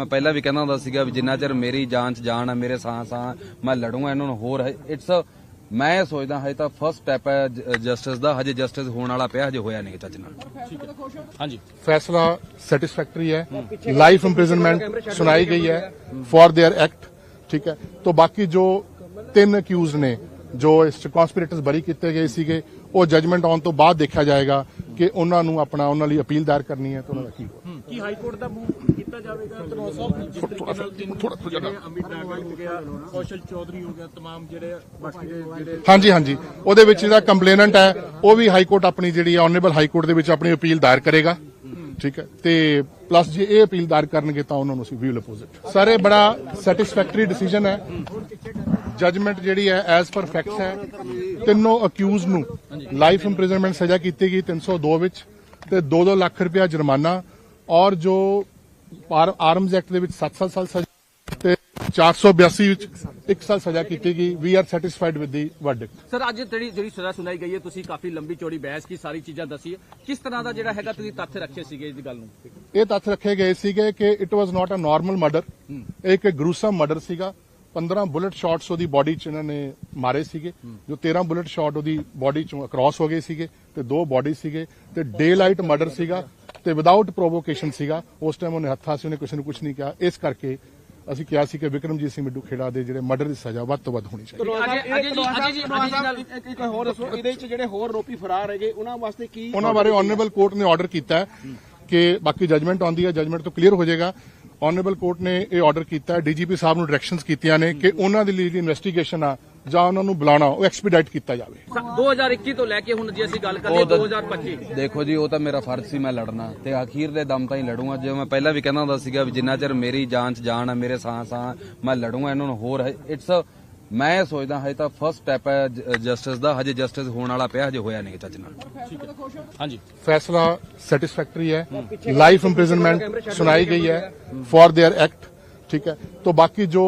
ਮੈਂ ਪਹਿਲਾਂ ਵੀ ਕਹਿੰਦਾ ਹੁੰਦਾ ਸੀਗਾ ਵੀ ਜਿੰਨਾ ਚਿਰ ਮੇਰੀ ਜਾਨ ਚ ਜਾਨ ਆ ਮੇਰੇ ਸਾਹ ਸਾਹ ਮੈਂ ਲੜੂਗਾ ਇਹਨਾਂ ਨੂੰ ਹੋਰ ਇਟਸ ਮੈਂ ਸੋਚਦਾ ਹਜੇ ਤਾਂ ਫਰਸਟ ਸਟੈਪ ਹੈ ਜਸਟਿਸ ਦਾ। ਹਜੇ ਜਸਟਿਸ ਹੋਣ ਵਾਲਾ ਪਿਆ ਹਜੇ ਹੋਇਆ ਨਹੀਂ ਚੱਜ ਨਾਲ। ਹਾਂਜੀ। ਫੈਸਲਾ ਸੈਟੀਸਫੈਕਟਰੀ ਹੈ। ਲਾਈਫ ਇੰਪ੍ਰਿਜ਼ਨਮੈਂਟ ਸੁਣਾਈ ਗਈ ਹੈ ਫॉर देयर ਐਕਟ ਠੀਕ ਹੈ। ਤੋਂ ਬਾਕੀ ਜੋ ਤਿੰਨ ਅਕਿਊਜ਼ ਨੇ ਜੋ ਇਸ ਕਨਸਪੀਰੇਟਰਸ ਬਰੀ ਕੀਤੇ ਗਏ ਸੀਗੇ ਉਹ ਜਜਮੈਂਟ ਆਉਣ ਤੋਂ ਬਾਅਦ ਦੇਖਿਆ ਜਾਏਗਾ। ਕਿ ਉਹਨਾਂ ਨੂੰ ਆਪਣਾ ਉਹਨਾਂ ਲਈ ਅਪੀਲ ਦਾਇਰ ਕਰਨੀ ਹੈ ਤਾਂ ਉਹਨਾਂ ਦਾ ਕੀ ਕੀ ਹਾਈ ਕੋਰਟ ਦਾ ਮੂਵ ਕੀਤਾ ਜਾਵੇਗਾ? ਜਿਸ ਤਰੀਕੇ ਨਾਲ ਜਿਹੜੇ ਅਮਿਤ ਨਾਗਰ ਹੋ ਗਿਆ ਕੌਸ਼ਲ ਚੌਧਰੀ ਹੋ ਗਿਆ ਤਮਾਮ ਜਿਹੜੇ ਬਾਕੀ ਦੇ ਜਿਹੜੇ ਹਾਂਜੀ ਹਾਂਜੀ। ਉਹਦੇ ਵਿੱਚ ਜਿਹੜਾ ਕੰਪਲੇਨੈਂਟ ਹੈ। ਉਹ ਵੀ ਹਾਈ ਕੋਰਟ ਆਪਣੀ ਜਿਹੜੀ ਆਨਰੇਬਲ ਹਾਈ ਕੋਰਟ ਦੇ ਵਿੱਚ ਆਪਣੀ ਅਪੀਲ ਦਾਇਰ ਕਰੇਗਾ। ਠੀਕ ਹੈ? ਤੇ ਪਲੱਸ ਜੇ ਇਹ ਅਪੀਲ ਦਾਇਰ ਕਰਨਗੇ ਤਾਂ ਉਹਨਾਂ ਨੂੰ ਅਸੀਂ ਵੀ ਵਿਲ ਅਪੋਜ਼ਿਟ ਸਾਰੇ ਬੜਾ ਸੈਟੀਸਫੈਕਟਰੀ ਡਿਸੀਜਨ ਹੈ। ਜਜਮੈਂਟ ਜਿਹੜੀ ਹੈ ਐਜ਼ ਪਰ ਫੈਕਟਸ ਹੈ ਤਿੰਨੋਂ ਅਕਿਊਜ਼ ਨੂੰ ਲਾਈਫ ਇੰਪ੍ਰਿਜ਼ਨਮੈਂਟ ਸਜ਼ਾ ਕੀਤੀ ਗਈ 302 ਵਿੱਚ ਤੇ 2-2 ਲੱਖ ਰੁਪਇਆ ਜੁਰਮਾਨਾ ਔਰ ਜੋ ਆਰਮਜ਼ ਐਕਟ ਦੇ ਵਿੱਚ 7 ਸਾਲ ਸਜ਼ਾ ਤੇ 482 ਵਿੱਚ 1 ਸਾਲ ਸਜ਼ਾ ਕੀਤੀ ਗਈ। We are satisfied with the verdict sir ਅੱਜ ਜਿਹੜੀ ਜਿਹੜੀ ਸਜ਼ਾ ਸੁਣਾਈ ਗਈ ਹੈ ਤੁਸੀਂ ਕਾਫੀ ਲੰਬੀ ਚੌੜੀ ਬਹਿਸ ਕੀ ਸਾਰੀ ਚੀਜ਼ਾਂ ਦੱਸੀ ਕਿਸ ਤਰ੍ਹਾਂ ਦਾ ਜਿਹੜਾ ਹੈਗਾ ਤੁਸੀਂ ਤੱਥ ਰੱਖੇ ਸੀਗੇ ਇਸ ਗੱਲ ਨੂੰ? ਇਹ ਤੱਥ ਰੱਖੇ ਗਏ ਸੀਗੇ ਕਿ it was not a normal murder ਇੱਕ ਗਰੂਸਮ ਮਰਡਰ ਸੀਗਾ। 15 ਬੁਲਟ ਸ਼ਾਟਸ ਉਹਦੀ ਬਾਡੀ 'ਚ ਇਹਨਾਂ ਨੇ ਮਾਰੇ ਸੀਗੇ ਜੋ 13 ਬੁਲਟ ਸ਼ਾਟ ਉਹਦੀ ਬਾਡੀ 'ਚੋਂ ਅਕ੍ਰੋਸ ਹੋ ਗਏ ਸੀਗੇ ਤੇ ਦੋ ਬਾਡੀ ਸੀਗੇ ਤੇ ਡੇ ਲਾਈਟ ਮਰਡਰ ਸੀਗਾ ਤੇ ਵਿਦਆਊਟ ਪ੍ਰੋਵੋਕੇਸ਼ਨ ਸੀਗਾ। ਉਸ ਟਾਈਮ ਉਹਨੇ ਹੱਥਾਂ ਸੀ ਉਹਨੇ ਕਿਸੇ ਨੂੰ ਕੁਝ ਨਹੀਂ ਕਿਹਾ। ਇਸ ਕਰਕੇ ਅਸੀਂ ਕਿਹਾ ਸੀ ਕਿ ਵਿਕਰਮਜੀਤ ਸਿੰਘ ਮਿੱਡੂ ਖੇੜਾ ਦੇ ਜਿਹੜੇ ਮਰਡਰ ਦੀ ਸਜ਼ਾ ਵੱਧ ਤੋਂ ਵੱਧ ਹੋਣੀ ਚਾਹੀਦੀ। ਅਜੇ ਅਜੇ ਜੀ ਅਜੇ ਜੀ ਅਜੇ ਜੀ ਨਾਲ ਇੱਕ ਹੋਰ ਦੱਸੋ ਇਹਦੇ ਵਿੱਚ ਜਿਹੜੇ ਹੋਰ ਆਰੋਪੀ ਫਰਾਰ ਹੈਗੇ ਉਹਨਾਂ ਵਾਸਤੇ ਕੀ ਉਹਨਾਂ ਬਾਰੇ ਆਨਰੇਬਲ ਕੋਰਟ ਨੇ ਆਰਡਰ ਕੀਤਾ ਹੈ ਕਿ ਬਾਕੀ ਜਜਮੈਂਟ ਆਉਂਦੀ ਹੈ ਜਜਮੈਂਟ ਤੋਂ ਕਲੀਅਰ ਹੋ ਜਾਏਗਾ। ਆਨਰੇਬਲ ਕੋਰਟ ਨੇ ਇਹ ਆਰਡਰ ਕੀਤਾ ਹੈ। ਡੀਜੀਪੀ ਸਾਹਿਬ ਨੂੰ ਡਾਇਰੈਕਸ਼ਨਸ ਕੀਤੀਆਂ ਨੇ ਕਿ ਉਹਨਾਂ ਦੀ ਲਈ ਜਿਹੜੀ ਇਨਵੈਸਟੀਗੇਸ਼ਨ ਆ ਜਾਂ ਉਹਨਾਂ ਨੂੰ ਬੁਲਾਣਾ ਉਹ ਐਕਸਪੀਡਾਈਟ ਕੀਤਾ ਜਾਵੇ। 2021 ਤੋਂ ਲੈ ਕੇ ਹੁਣ ਜੇ ਅਸੀਂ ਗੱਲ ਕਰੀਏ 2025 ਦੇਖੋ ਜੀ ਉਹ ਤਾਂ ਮੇਰਾ ਫਰਜ਼ ਸੀ ਮੈਂ ਲੜਨਾ ਤੇ ਆਖੀਰ ਦੇ ਦਮ ਤਾਈਂ ਲੜੂੰਗਾ। ਜਿਵੇਂ ਮੈਂ ਪਹਿਲਾਂ ਵੀ ਕਹਿੰਦਾ ਹੁੰਦਾ ਸੀਗਾ ਵੀ ਜਿੰਨਾ ਚਿਰ ਮੇਰੀ ਜਾਨ ਚ ਜਾਨ ਹੈ ਮੇਰੇ ਸਾਹ ਸਾਹ ਮੈਂ ਲੜੂੰਗਾ ਇਹਨਾਂ ਨੂੰ ਹੋਰ ਇਟਸ ਮੈਂ ਸੋਚਦਾ ਹਜੇ ਤਾਂ ਫਸਟ ਸਟੈਪ ਹੈ ਜਸਟਿਸ ਦਾ ਹਜੇ ਜਸਟਿਸ ਹੋਣ ਵਾਲਾ ਪਿਆ ਹਜੇ ਹੋਇਆ ਨਹੀਂ ਚੱਜ ਨਾਲ। ਹਾਂਜੀ। ਫੈਸਲਾ ਸੈਟੀਸਫੈਕਟਰੀ ਹੈ। ਲਾਈਫ ਇੰਪ੍ਰਿਜ਼ਨਮੈਂਟ ਸੁਣਾਈ ਗਈ ਹੈ ਫॉर देयर ਐਕਟ ਠੀਕ ਹੈ। ਤੋਂ ਬਾਕੀ ਜੋ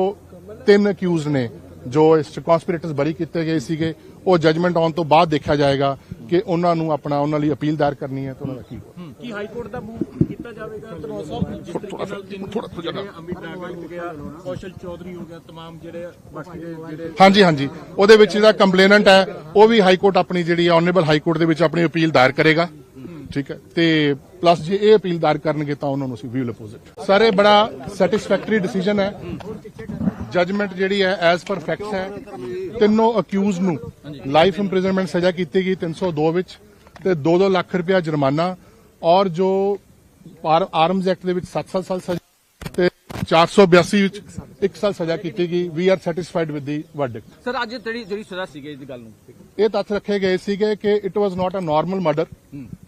ਤਿੰਨ ਅਕਿਊਜ਼ ਨੇ ਜੋ ਇਸ ਕਨਸਪੀਰੇਟਰਸ ਬਰੀ ਕੀਤੇ ਗਏ ਸੀਗੇ ਉਹ ਜਜਮੈਂਟ ਆਉਣ ਤੋਂ ਬਾਅਦ ਦੇਖਿਆ ਜਾਏਗਾ ਕਿ ਉਹਨਾਂ ਨੂੰ ਆਪਣਾ ਉਹਨਾਂ ਲਈ ਅਪੀਲ ਦਾਇਰ ਕਰਨੀ ਹੈ ਤਾਂ ਉਹਨਾਂ ਦਾ ਕੀ ਕੀ ਹਾਈ ਕੋਰਟ ਦਾ ਕੀਤਾ ਜਾਵੇਗਾ ਧਨੋਆ ਸਾਹਿਬ ਜਿਸ ਤਰੀਕੇ ਨਾਲ ਤਿੰਨ ਜਿਹੜੇ ਅਮਿਤ ਨਾਗਰ ਹੋ ਗਿਆ ਕੌਸ਼ਲ ਚੌਧਰੀ ਹੋ ਗਿਆ तमाम ਜਿਹੜੇ ਬਾਕੀ ਦੇ ਜਿਹੜੇ ਹਾਂਜੀ ਹਾਂਜੀ ਉਹਦੇ ਵਿੱਚ ਜਿਹੜਾ ਕੰਪਲੇਨੈਂਟ ਹੈ ਉਹ ਵੀ ਹਾਈ ਕੋਰਟ ਆਪਣੀ ਜਿਹੜੀ ਆਨਰੇਬਲ ਹਾਈ ਕੋਰਟ ਦੇ ਵਿੱਚ ਆਪਣੀ ਅਪੀਲ ਦਾਇਰ ਕਰੇਗਾ ਠੀਕ ਹੈ ਤੇ ਪਲੱਸ ਜੇ ਇਹ ਅਪੀਲ ਦਾਇਰ ਕਰਨਗੇ ਤਾਂ ਉਹਨਾਂ ਨੂੰ ਅਸੀਂ ਵੀ ਅਪੋਜ਼ ਇਟ ਸਰ ਇਹ ਬੜਾ ਸੈਟੀਸਫੈਕਟਰੀ ਡਿਸੀਜਨ ਹੈ ਜਜਮੈਂਟ ਜਿਹੜੀ ਹੈ ਐਜ਼ ਪਰ ਫੈਕਟਸ ਹੈ ਤਿੰਨੋਂ ਅਕਿਊਜ਼ ਨੂੰ ਲਾਈਫ ਇੰਪ੍ਰਿਜ਼ਨਮੈਂਟ ਸਜ਼ਾ ਕੀਤੀ ਗਈ 302 ਵਿੱਚ ਤੇ 2-2 ਲੱਖ ਰੁਪਇਆ ਜੁਰਮਾਨਾ ਔਰ ਜੋ ਆਰਮਜ਼ ਐਕਟ ਦੇ ਵਿੱਚ 7 ਸਾਲ ਸਜ਼ਾ ਤੇ 482 ਵਿੱਚ 1 ਸਾਲ ਸਜ਼ਾ ਕੀਤੀ ਗਈ। We are satisfied with the verdict sir ਅੱਜ ਜਿਹੜੀ ਜਿਹੜੀ ਸਜ਼ਾ ਸੀਗੀ ਇਸ ਗੱਲ ਨੂੰ। ਇਹ ਤੱਥ ਰੱਖੇ ਗਏ ਸੀਗੇ ਕਿ it was not a normal murder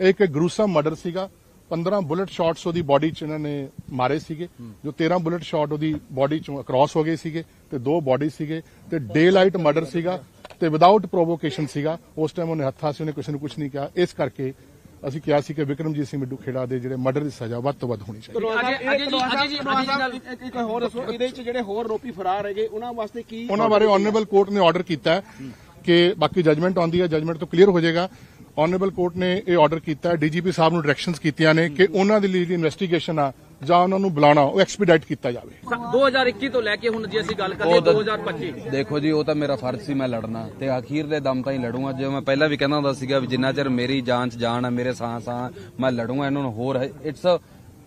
ਇੱਕ ਗਰੂਸਮ ਮਰਡਰ ਸੀਗਾ। 15 ਬੁਲਟ ਸ਼ਾਟਸ ਉਹਦੀ ਬਾਡੀ 'ਚ ਇਹਨਾਂ ਨੇ ਮਾਰੇ ਸੀਗੇ। ਜੋ 13 ਬੁਲਟ ਸ਼ਾਟ ਉਹਦੀ ਬਾਡੀ 'ਚੋਂ ਅਕ੍ਰੋਸ ਹੋ ਗਏ ਸੀਗੇ ਤੇ ਦੋ ਬਾਡੀ ਸੀਗੇ ਤੇ ਡੇ ਲਾਈਟ ਮਰਡਰ ਸੀਗਾ ਤੇ ਵਿਦਆਊਟ ਪ੍ਰੋਵੋਕੇਸ਼ਨ ਸੀਗਾ। ਉਸ ਟਾਈਮ ਉਹਨੇ ਹੱਥਾਂ ਸੀ ਉਹਨੇ ਕਿਸੇ ਨੂੰ ਕੁਝ ਨਹੀਂ ਕਿਹਾ। ਇਸ ਕਰਕੇ ਅਸੀਂ ਕਿਹਾ ਸੀ ਕਿ ਵਿਕਰਮਜੀਤ ਸਿੰਘ ਮਿੱਡੂ ਖੇੜਾ ਦੇ ਜਿਹੜੇ ਮਰਡਰ ਦੀ ਸਜ਼ਾ ਵੱਧ ਤੋਂ ਵੱਧ ਹੋਣੀ ਚਾਹੀਦੀ। ਅਜੇ ਅਜੇ ਜੀ ਅਜੇ ਜੀ ਅਜੇ ਜੀ ਨਾਲ ਇੱਕ ਇੱਕ ਹੋਰ ਦੱਸੋ ਇਹਦੇ ਵਿੱਚ ਜਿਹੜੇ ਹੋਰ ਆਰੋਪੀ ਫਰਾਰ ਹੈਗੇ ਉਹਨਾਂ ਵਾਸਤੇ ਕੀ ਉਹਨਾਂ ਬਾਰੇ ਆਨਰੇਬਲ ਕੋਰਟ ਨੇ ਆਰਡਰ ਕੀਤਾ ਹੈ ਕਿ ਬਾਕੀ ਜਜਮੈਂਟ ਆਉਂਦੀ ਹੈ ਜਜਮੈਂਟ ਤੋਂ ਕਲੀਅਰ ਹੋ ਜਾਏਗਾ। ਆਨਰੇਬਲ ਕੋਰਟ ਨੇ ਇਹ ਆਰਡਰ ਕੀਤਾ ਹੈ। ਡੀਜੀਪੀ ਸਾਹਿਬ ਨੂੰ ਡਾਇਰੈਕਸ਼ਨਸ ਕੀਤੀਆਂ ਨੇ ਕਿ ਉਹਨਾਂ ਦੀ ਲਈ ਜਿਹੜੀ ਇਨਵੈਸਟੀਗੇਸ਼ਨ ਆ ਜਾਂ ਉਹਨਾਂ ਨੂੰ ਬੁਲਾਣਾ ਉਹ ਐਕਸਪੀਡਾਈਟ ਕੀਤਾ ਜਾਵੇ। 2021 ਤੋਂ ਲੈ ਕੇ ਹੁਣ ਜੇ ਅਸੀਂ ਗੱਲ ਕਰੀਏ 2025 ਦੇਖੋ ਜੀ ਉਹ ਤਾਂ ਮੇਰਾ ਫਰਜ਼ ਸੀ ਮੈਂ ਲੜਨਾ ਤੇ ਆਖੀਰ ਦੇ ਦਮ ਤਾਈਂ ਲੜੂੰਗਾ। ਜਿਵੇਂ ਮੈਂ ਪਹਿਲਾਂ ਵੀ ਕਹਿੰਦਾ ਹੁੰਦਾ ਸੀਗਾ ਵੀ ਜਿੰਨਾ ਚਿਰ ਮੇਰੀ ਜਾਂਚ ਜਾਨ ਆ ਮੇਰੇ ਸਾਹ ਸਾਹ ਮੈਂ ਲੜੂੰਗਾ ਇਹਨਾਂ ਨੂੰ ਹੋਰ ਇਟਸ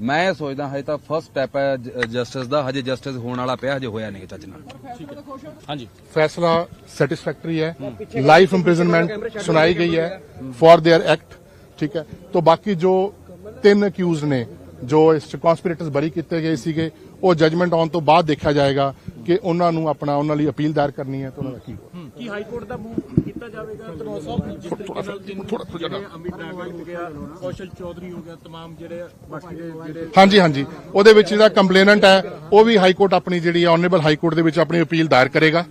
ਮੈਂ ਸੋਚਦਾ ਹਜੇ ਤਾਂ ਫਰਸਟ ਸਟੈਪ ਹੈ ਜਸਟਿਸ ਦਾ। ਹਜੇ ਜਸਟਿਸ ਹੋਣ ਵਾਲਾ ਪਿਆ ਹਜੇ ਹੋਇਆ ਨਹੀਂ ਚੱਜ ਨਾਲ। ਹਾਂਜੀ। ਫੈਸਲਾ ਸੈਟੀਸਫੈਕਟਰੀ ਹੈ। ਲਾਈਫ ਇੰਪ੍ਰਿਜ਼ਨਮੈਂਟ ਸੁਣਾਈ ਗਈ ਹੈ ਫॉर देयर ਐਕਟ ਠੀਕ ਹੈ। ਤੋਂ ਬਾਕੀ ਜੋ ਤਿੰਨ ਅਕਿਊਜ਼ ਨੇ ਜੋ ਇਸ ਕਨਸਪੀਰੇਟਰਸ ਬਰੀ ਕੀਤੇ ਗਏ ਸੀਗੇ ਉਹ ਜਜਮੈਂਟ ਆਉਣ ਤੋਂ ਬਾਅਦ ਦੇਖਿਆ ਜਾਏਗਾ ਕਿ ਉਹਨਾਂ ਨੂੰ ਆਪਣਾ ਉਹਨਾਂ ਲਈ ਅਪੀਲ ਦਾਇਰ ਕਰਨੀ ਹੈ ਤਾਂ ਉਹਨਾਂ ਦਾ ਕੀ ਹਾਈ ਕੋਰਟ ਦਾ ਮੂਵ ਕੀਤਾ ਜਾਵੇਗਾ? ਤਨੌਰ ਸਾਹਿਬ ਜਿਸ ਤਰੀਕੇ ਨਾਲ ਜਿਹੜੇ ਅਮਿਤ ਨਾਗਰ ਹੋ ਗਿਆ ਕੌਸ਼ਲ ਚੌਧਰੀ ਹੋ ਗਿਆ ਤਮਾਮ ਜਿਹੜੇ ਬਾਕੀ ਜਿਹੜੇ ਹਾਂਜੀ ਹਾਂਜੀ। ਉਹਦੇ ਵਿੱਚ ਜਿਹੜਾ ਕੰਪਲੇਨੈਂਟ ਹੈ ਉਹ ਵੀ ਹਾਈ ਕੋਰਟ ਆਪਣੀ ਜਿਹੜੀ ਆਨਰੇਬਲ ਹਾਈ ਕੋਰਟ ਦੇ ਵਿੱਚ ਆਪਣੀ ਅਪੀਲ ਦਾਇਰ ਕਰੇਗਾ।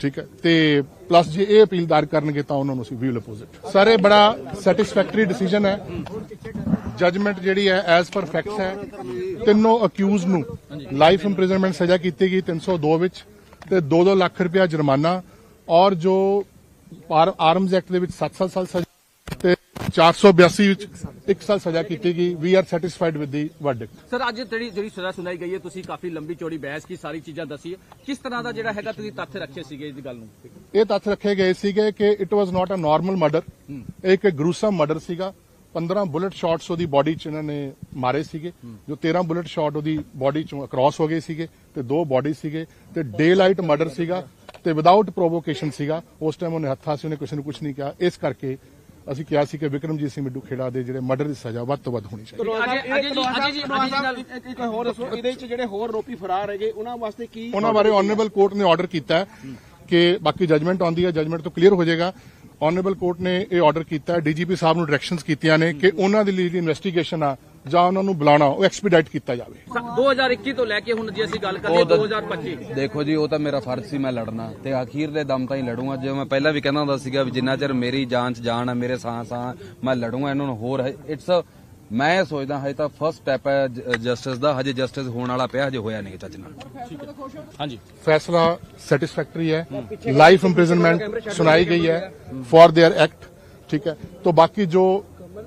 ਠੀਕ ਹੈ? ਤੇ ਪਲੱਸ ਜੇ ਇਹ ਅਪੀਲ ਕਰਨਗੇ ਤਾਂ ਉਹਨਾਂ ਨੂੰ ਅਸੀਂ ਵੀ ਅਪੋਜ਼ ਇਟ ਬੜਾ ਸੈਟੀਸਫੈਕਟਰੀ ਡਿਸੀਜਨ ਹੈ। ਜਜਮੈਂਟ ਜਿਹੜੀ ਹੈ ਐਜ਼ ਪਰ ਫੈਕਟਸ ਹੈ। ਤਿੰਨੋਂ ਅਕਿਊਜ਼ ਨੂੰ ਲਾਈਫ ਇੰਪ੍ਰਿਜ਼ਨਮੈਂਟ ਸਜ਼ਾ ਕੀਤੀ ਗਈ 302 ਵਿੱਚ ਤੇ 2-2 ਲੱਖ ਰੁਪਇਆ ਜੁਰਮਾਨਾ। ਔਰ ਜੋ ਆਰਮਜ਼ ਐਕਟ ਦੇ ਵਿੱਚ 7 ਸਾਲ ਸਜ਼ਾ 482 ਵਿੱਚ ਇੱਕ ਸਾਲ ਸਜ਼ਾ ਕੀਤੀ ਗਈ। We are satisfied with the verdict sir ਅੱਜ ਜਿਹੜੀ ਜਿਹੜੀ ਸਜ਼ਾ ਸੁਣਾਈ ਗਈ ਹੈ ਤੁਸੀਂ ਕਾਫੀ ਲੰਬੀ ਚੌੜੀ ਬਹਿਸ ਕੀ ਸਾਰੀ ਚੀਜ਼ਾਂ ਦੱਸੀ ਕਿਸ ਤਰ੍ਹਾਂ ਦਾ ਜਿਹੜਾ ਹੈਗਾ ਤੁਸੀਂ ਤੱਥ ਰੱਖੇ ਸੀਗੇ ਇਸ ਗੱਲ ਨੂੰ? ਇਹ ਤੱਥ ਰੱਖੇ ਗਏ ਸੀਗੇ ਕਿ it was not a normal murder ਇੱਕ ਗਰੂਸਮ ਮਰਡਰ ਸੀਗਾ। 15 ਬੁਲਟ ਸ਼ਾਟਸ ਉਹਦੀ ਬਾਡੀ 'ਚ ਇਹਨਾਂ ਨੇ ਮਾਰੇ ਸੀਗੇ। ਜੋ 13 ਬੁਲਟ ਸ਼ਾਟ ਉਹਦੀ ਬਾਡੀ 'ਚੋਂ ਅਕ੍ਰੋਸ ਹੋ ਗਏ ਸੀਗੇ ਤੇ ਦੋ ਬਾਡੀ ਸੀਗੇ ਤੇ ਡੇ ਲਾਈਟ ਮਰਡਰ ਸੀਗਾ ਤੇ ਵਿਦਆਊਟ ਪ੍ਰੋਵੋਕੇਸ਼ਨ ਸੀਗਾ। ਉਸ ਟਾਈਮ ਉਹਨੇ ਹੱਥਾਂ ਸੀ ਉਹਨੇ ਕਿਸੇ ਨੂੰ ਕੁਝ ਨਹੀਂ ਕਿਹਾ। ਇਸ ਕਰਕੇ ਅਸੀਂ ਕਿਹਾ ਸੀ ਕਿ ਵਿਕਰਮਜੀਤ ਸਿੰਘ ਮਿੱਡੂ ਖੇੜਾ ਦੇ ਜਿਹੜੇ ਮਰਡਰ ਦੀ ਸਜ਼ਾ ਵੱਧ ਤੋਂ ਵੱਧ ਹੋਣੀ ਚਾਹੀਦੀ ਅਜੇ- ਅਜੇ ਜੀ- ਅਜੇ ਜੀ- ਅਜੇ ਜੀ ਗੱਲ- ਇੱਕ ਇੱਕ ਹੋਰ ਦੱਸੋ ਇਹਦੇ ਵਿੱਚ ਜਿਹੜੇ ਹੋਰ ਆਰੋਪੀ ਫਰਾਰ ਹੈਗੇ ਉਹਨਾਂ ਵਾਸਤੇ ਕੀ ਉਹਨਾਂ ਬਾਰੇ ਆਨਰੇਬਲ ਕੋਰਟ ਨੇ ਆਰਡਰ ਕੀਤਾ ਹੈ ਕਿ ਬਾਕੀ ਜਜਮੈਂਟ ਆਉਂਦੀ ਹੈ ਜਜਮੈਂਟ ਤੋਂ ਕਲੀਅਰ ਹੋ ਜਾਏਗਾ। ਆਨਰੇਬਲ ਕੋਰਟ ਨੇ ਇਹ ਆਰਡਰ ਕੀਤਾ ਹੈ। ਡੀਜੀਪੀ ਸਾਹਿਬ ਨੂੰ ਡਾਇਰੈਕਸ਼ਨਸ ਕੀਤੀਆਂ ਨੇ ਕਿ ਉਹਨਾਂ ਦੀ ਲਈ ਇਨਵੈਸਟੀਗੇਸ਼ਨ ਆ ਜਾਂ ਉਹਨਾਂ ਨੂੰ ਬੁਲਾਣਾ ਉਹ ਐਕਸਪੀਡਾਈਟ ਕੀਤਾ ਜਾਵੇ। 2021 ਤੋਂ ਲੈ ਕੇ ਹੁਣ ਜੇ ਅਸੀਂ ਗੱਲ ਕਰੀਏ 2025 ਦੇਖੋ ਜੀ ਉਹ ਤਾਂ ਮੇਰਾ ਫਰਜ਼ ਸੀ ਮੈਂ ਲੜਨਾ ਤੇ ਆਖੀਰ ਦੇ ਦਮ ਤਾਈਂ ਲੜੂੰਗਾ। ਜਿਵੇਂ ਮੈਂ ਪਹਿਲਾਂ ਵੀ ਕਹਿੰਦਾ ਹੁੰਦਾ ਸੀਗਾ ਵੀ ਜਿੰਨਾ ਚਿਰ ਮੇਰੀ ਜਾਨ ਚ ਜਾਨ ਆ ਮੇਰੇ ਸਾਹ ਸਾਹ ਮੈਂ ਲੜੂੰਗਾ ਇਹਨਾਂ ਨੂੰ ਹੋਰ ਇਟਸ ਮੈਂ ਸੋਚਦਾ ਹਜੇ ਤਾਂ ਫਰਸਟ ਸਟੈਪ ਹੈ ਜਸਟਿਸ ਦਾ। ਹਜੇ ਜਸਟਿਸ ਹੋਣ ਵਾਲਾ ਪਿਆ ਹਜੇ ਹੋਇਆ ਨਹੀਂ ਚੱਜ ਨਾਲ। ਹਾਂਜੀ। ਫੈਸਲਾ ਸੈਟੀਸਫੈਕਟਰੀ ਹੈ। ਲਾਈਫ ਇੰਪ੍ਰਿਜ਼ਨਮੈਂਟ ਸੁਣਾਈ ਗਈ ਹੈ। ਫॉर देयर ਐਕਟ ਠੀਕ ਹੈ। ਤੋਂ ਬਾਕੀ ਜੋ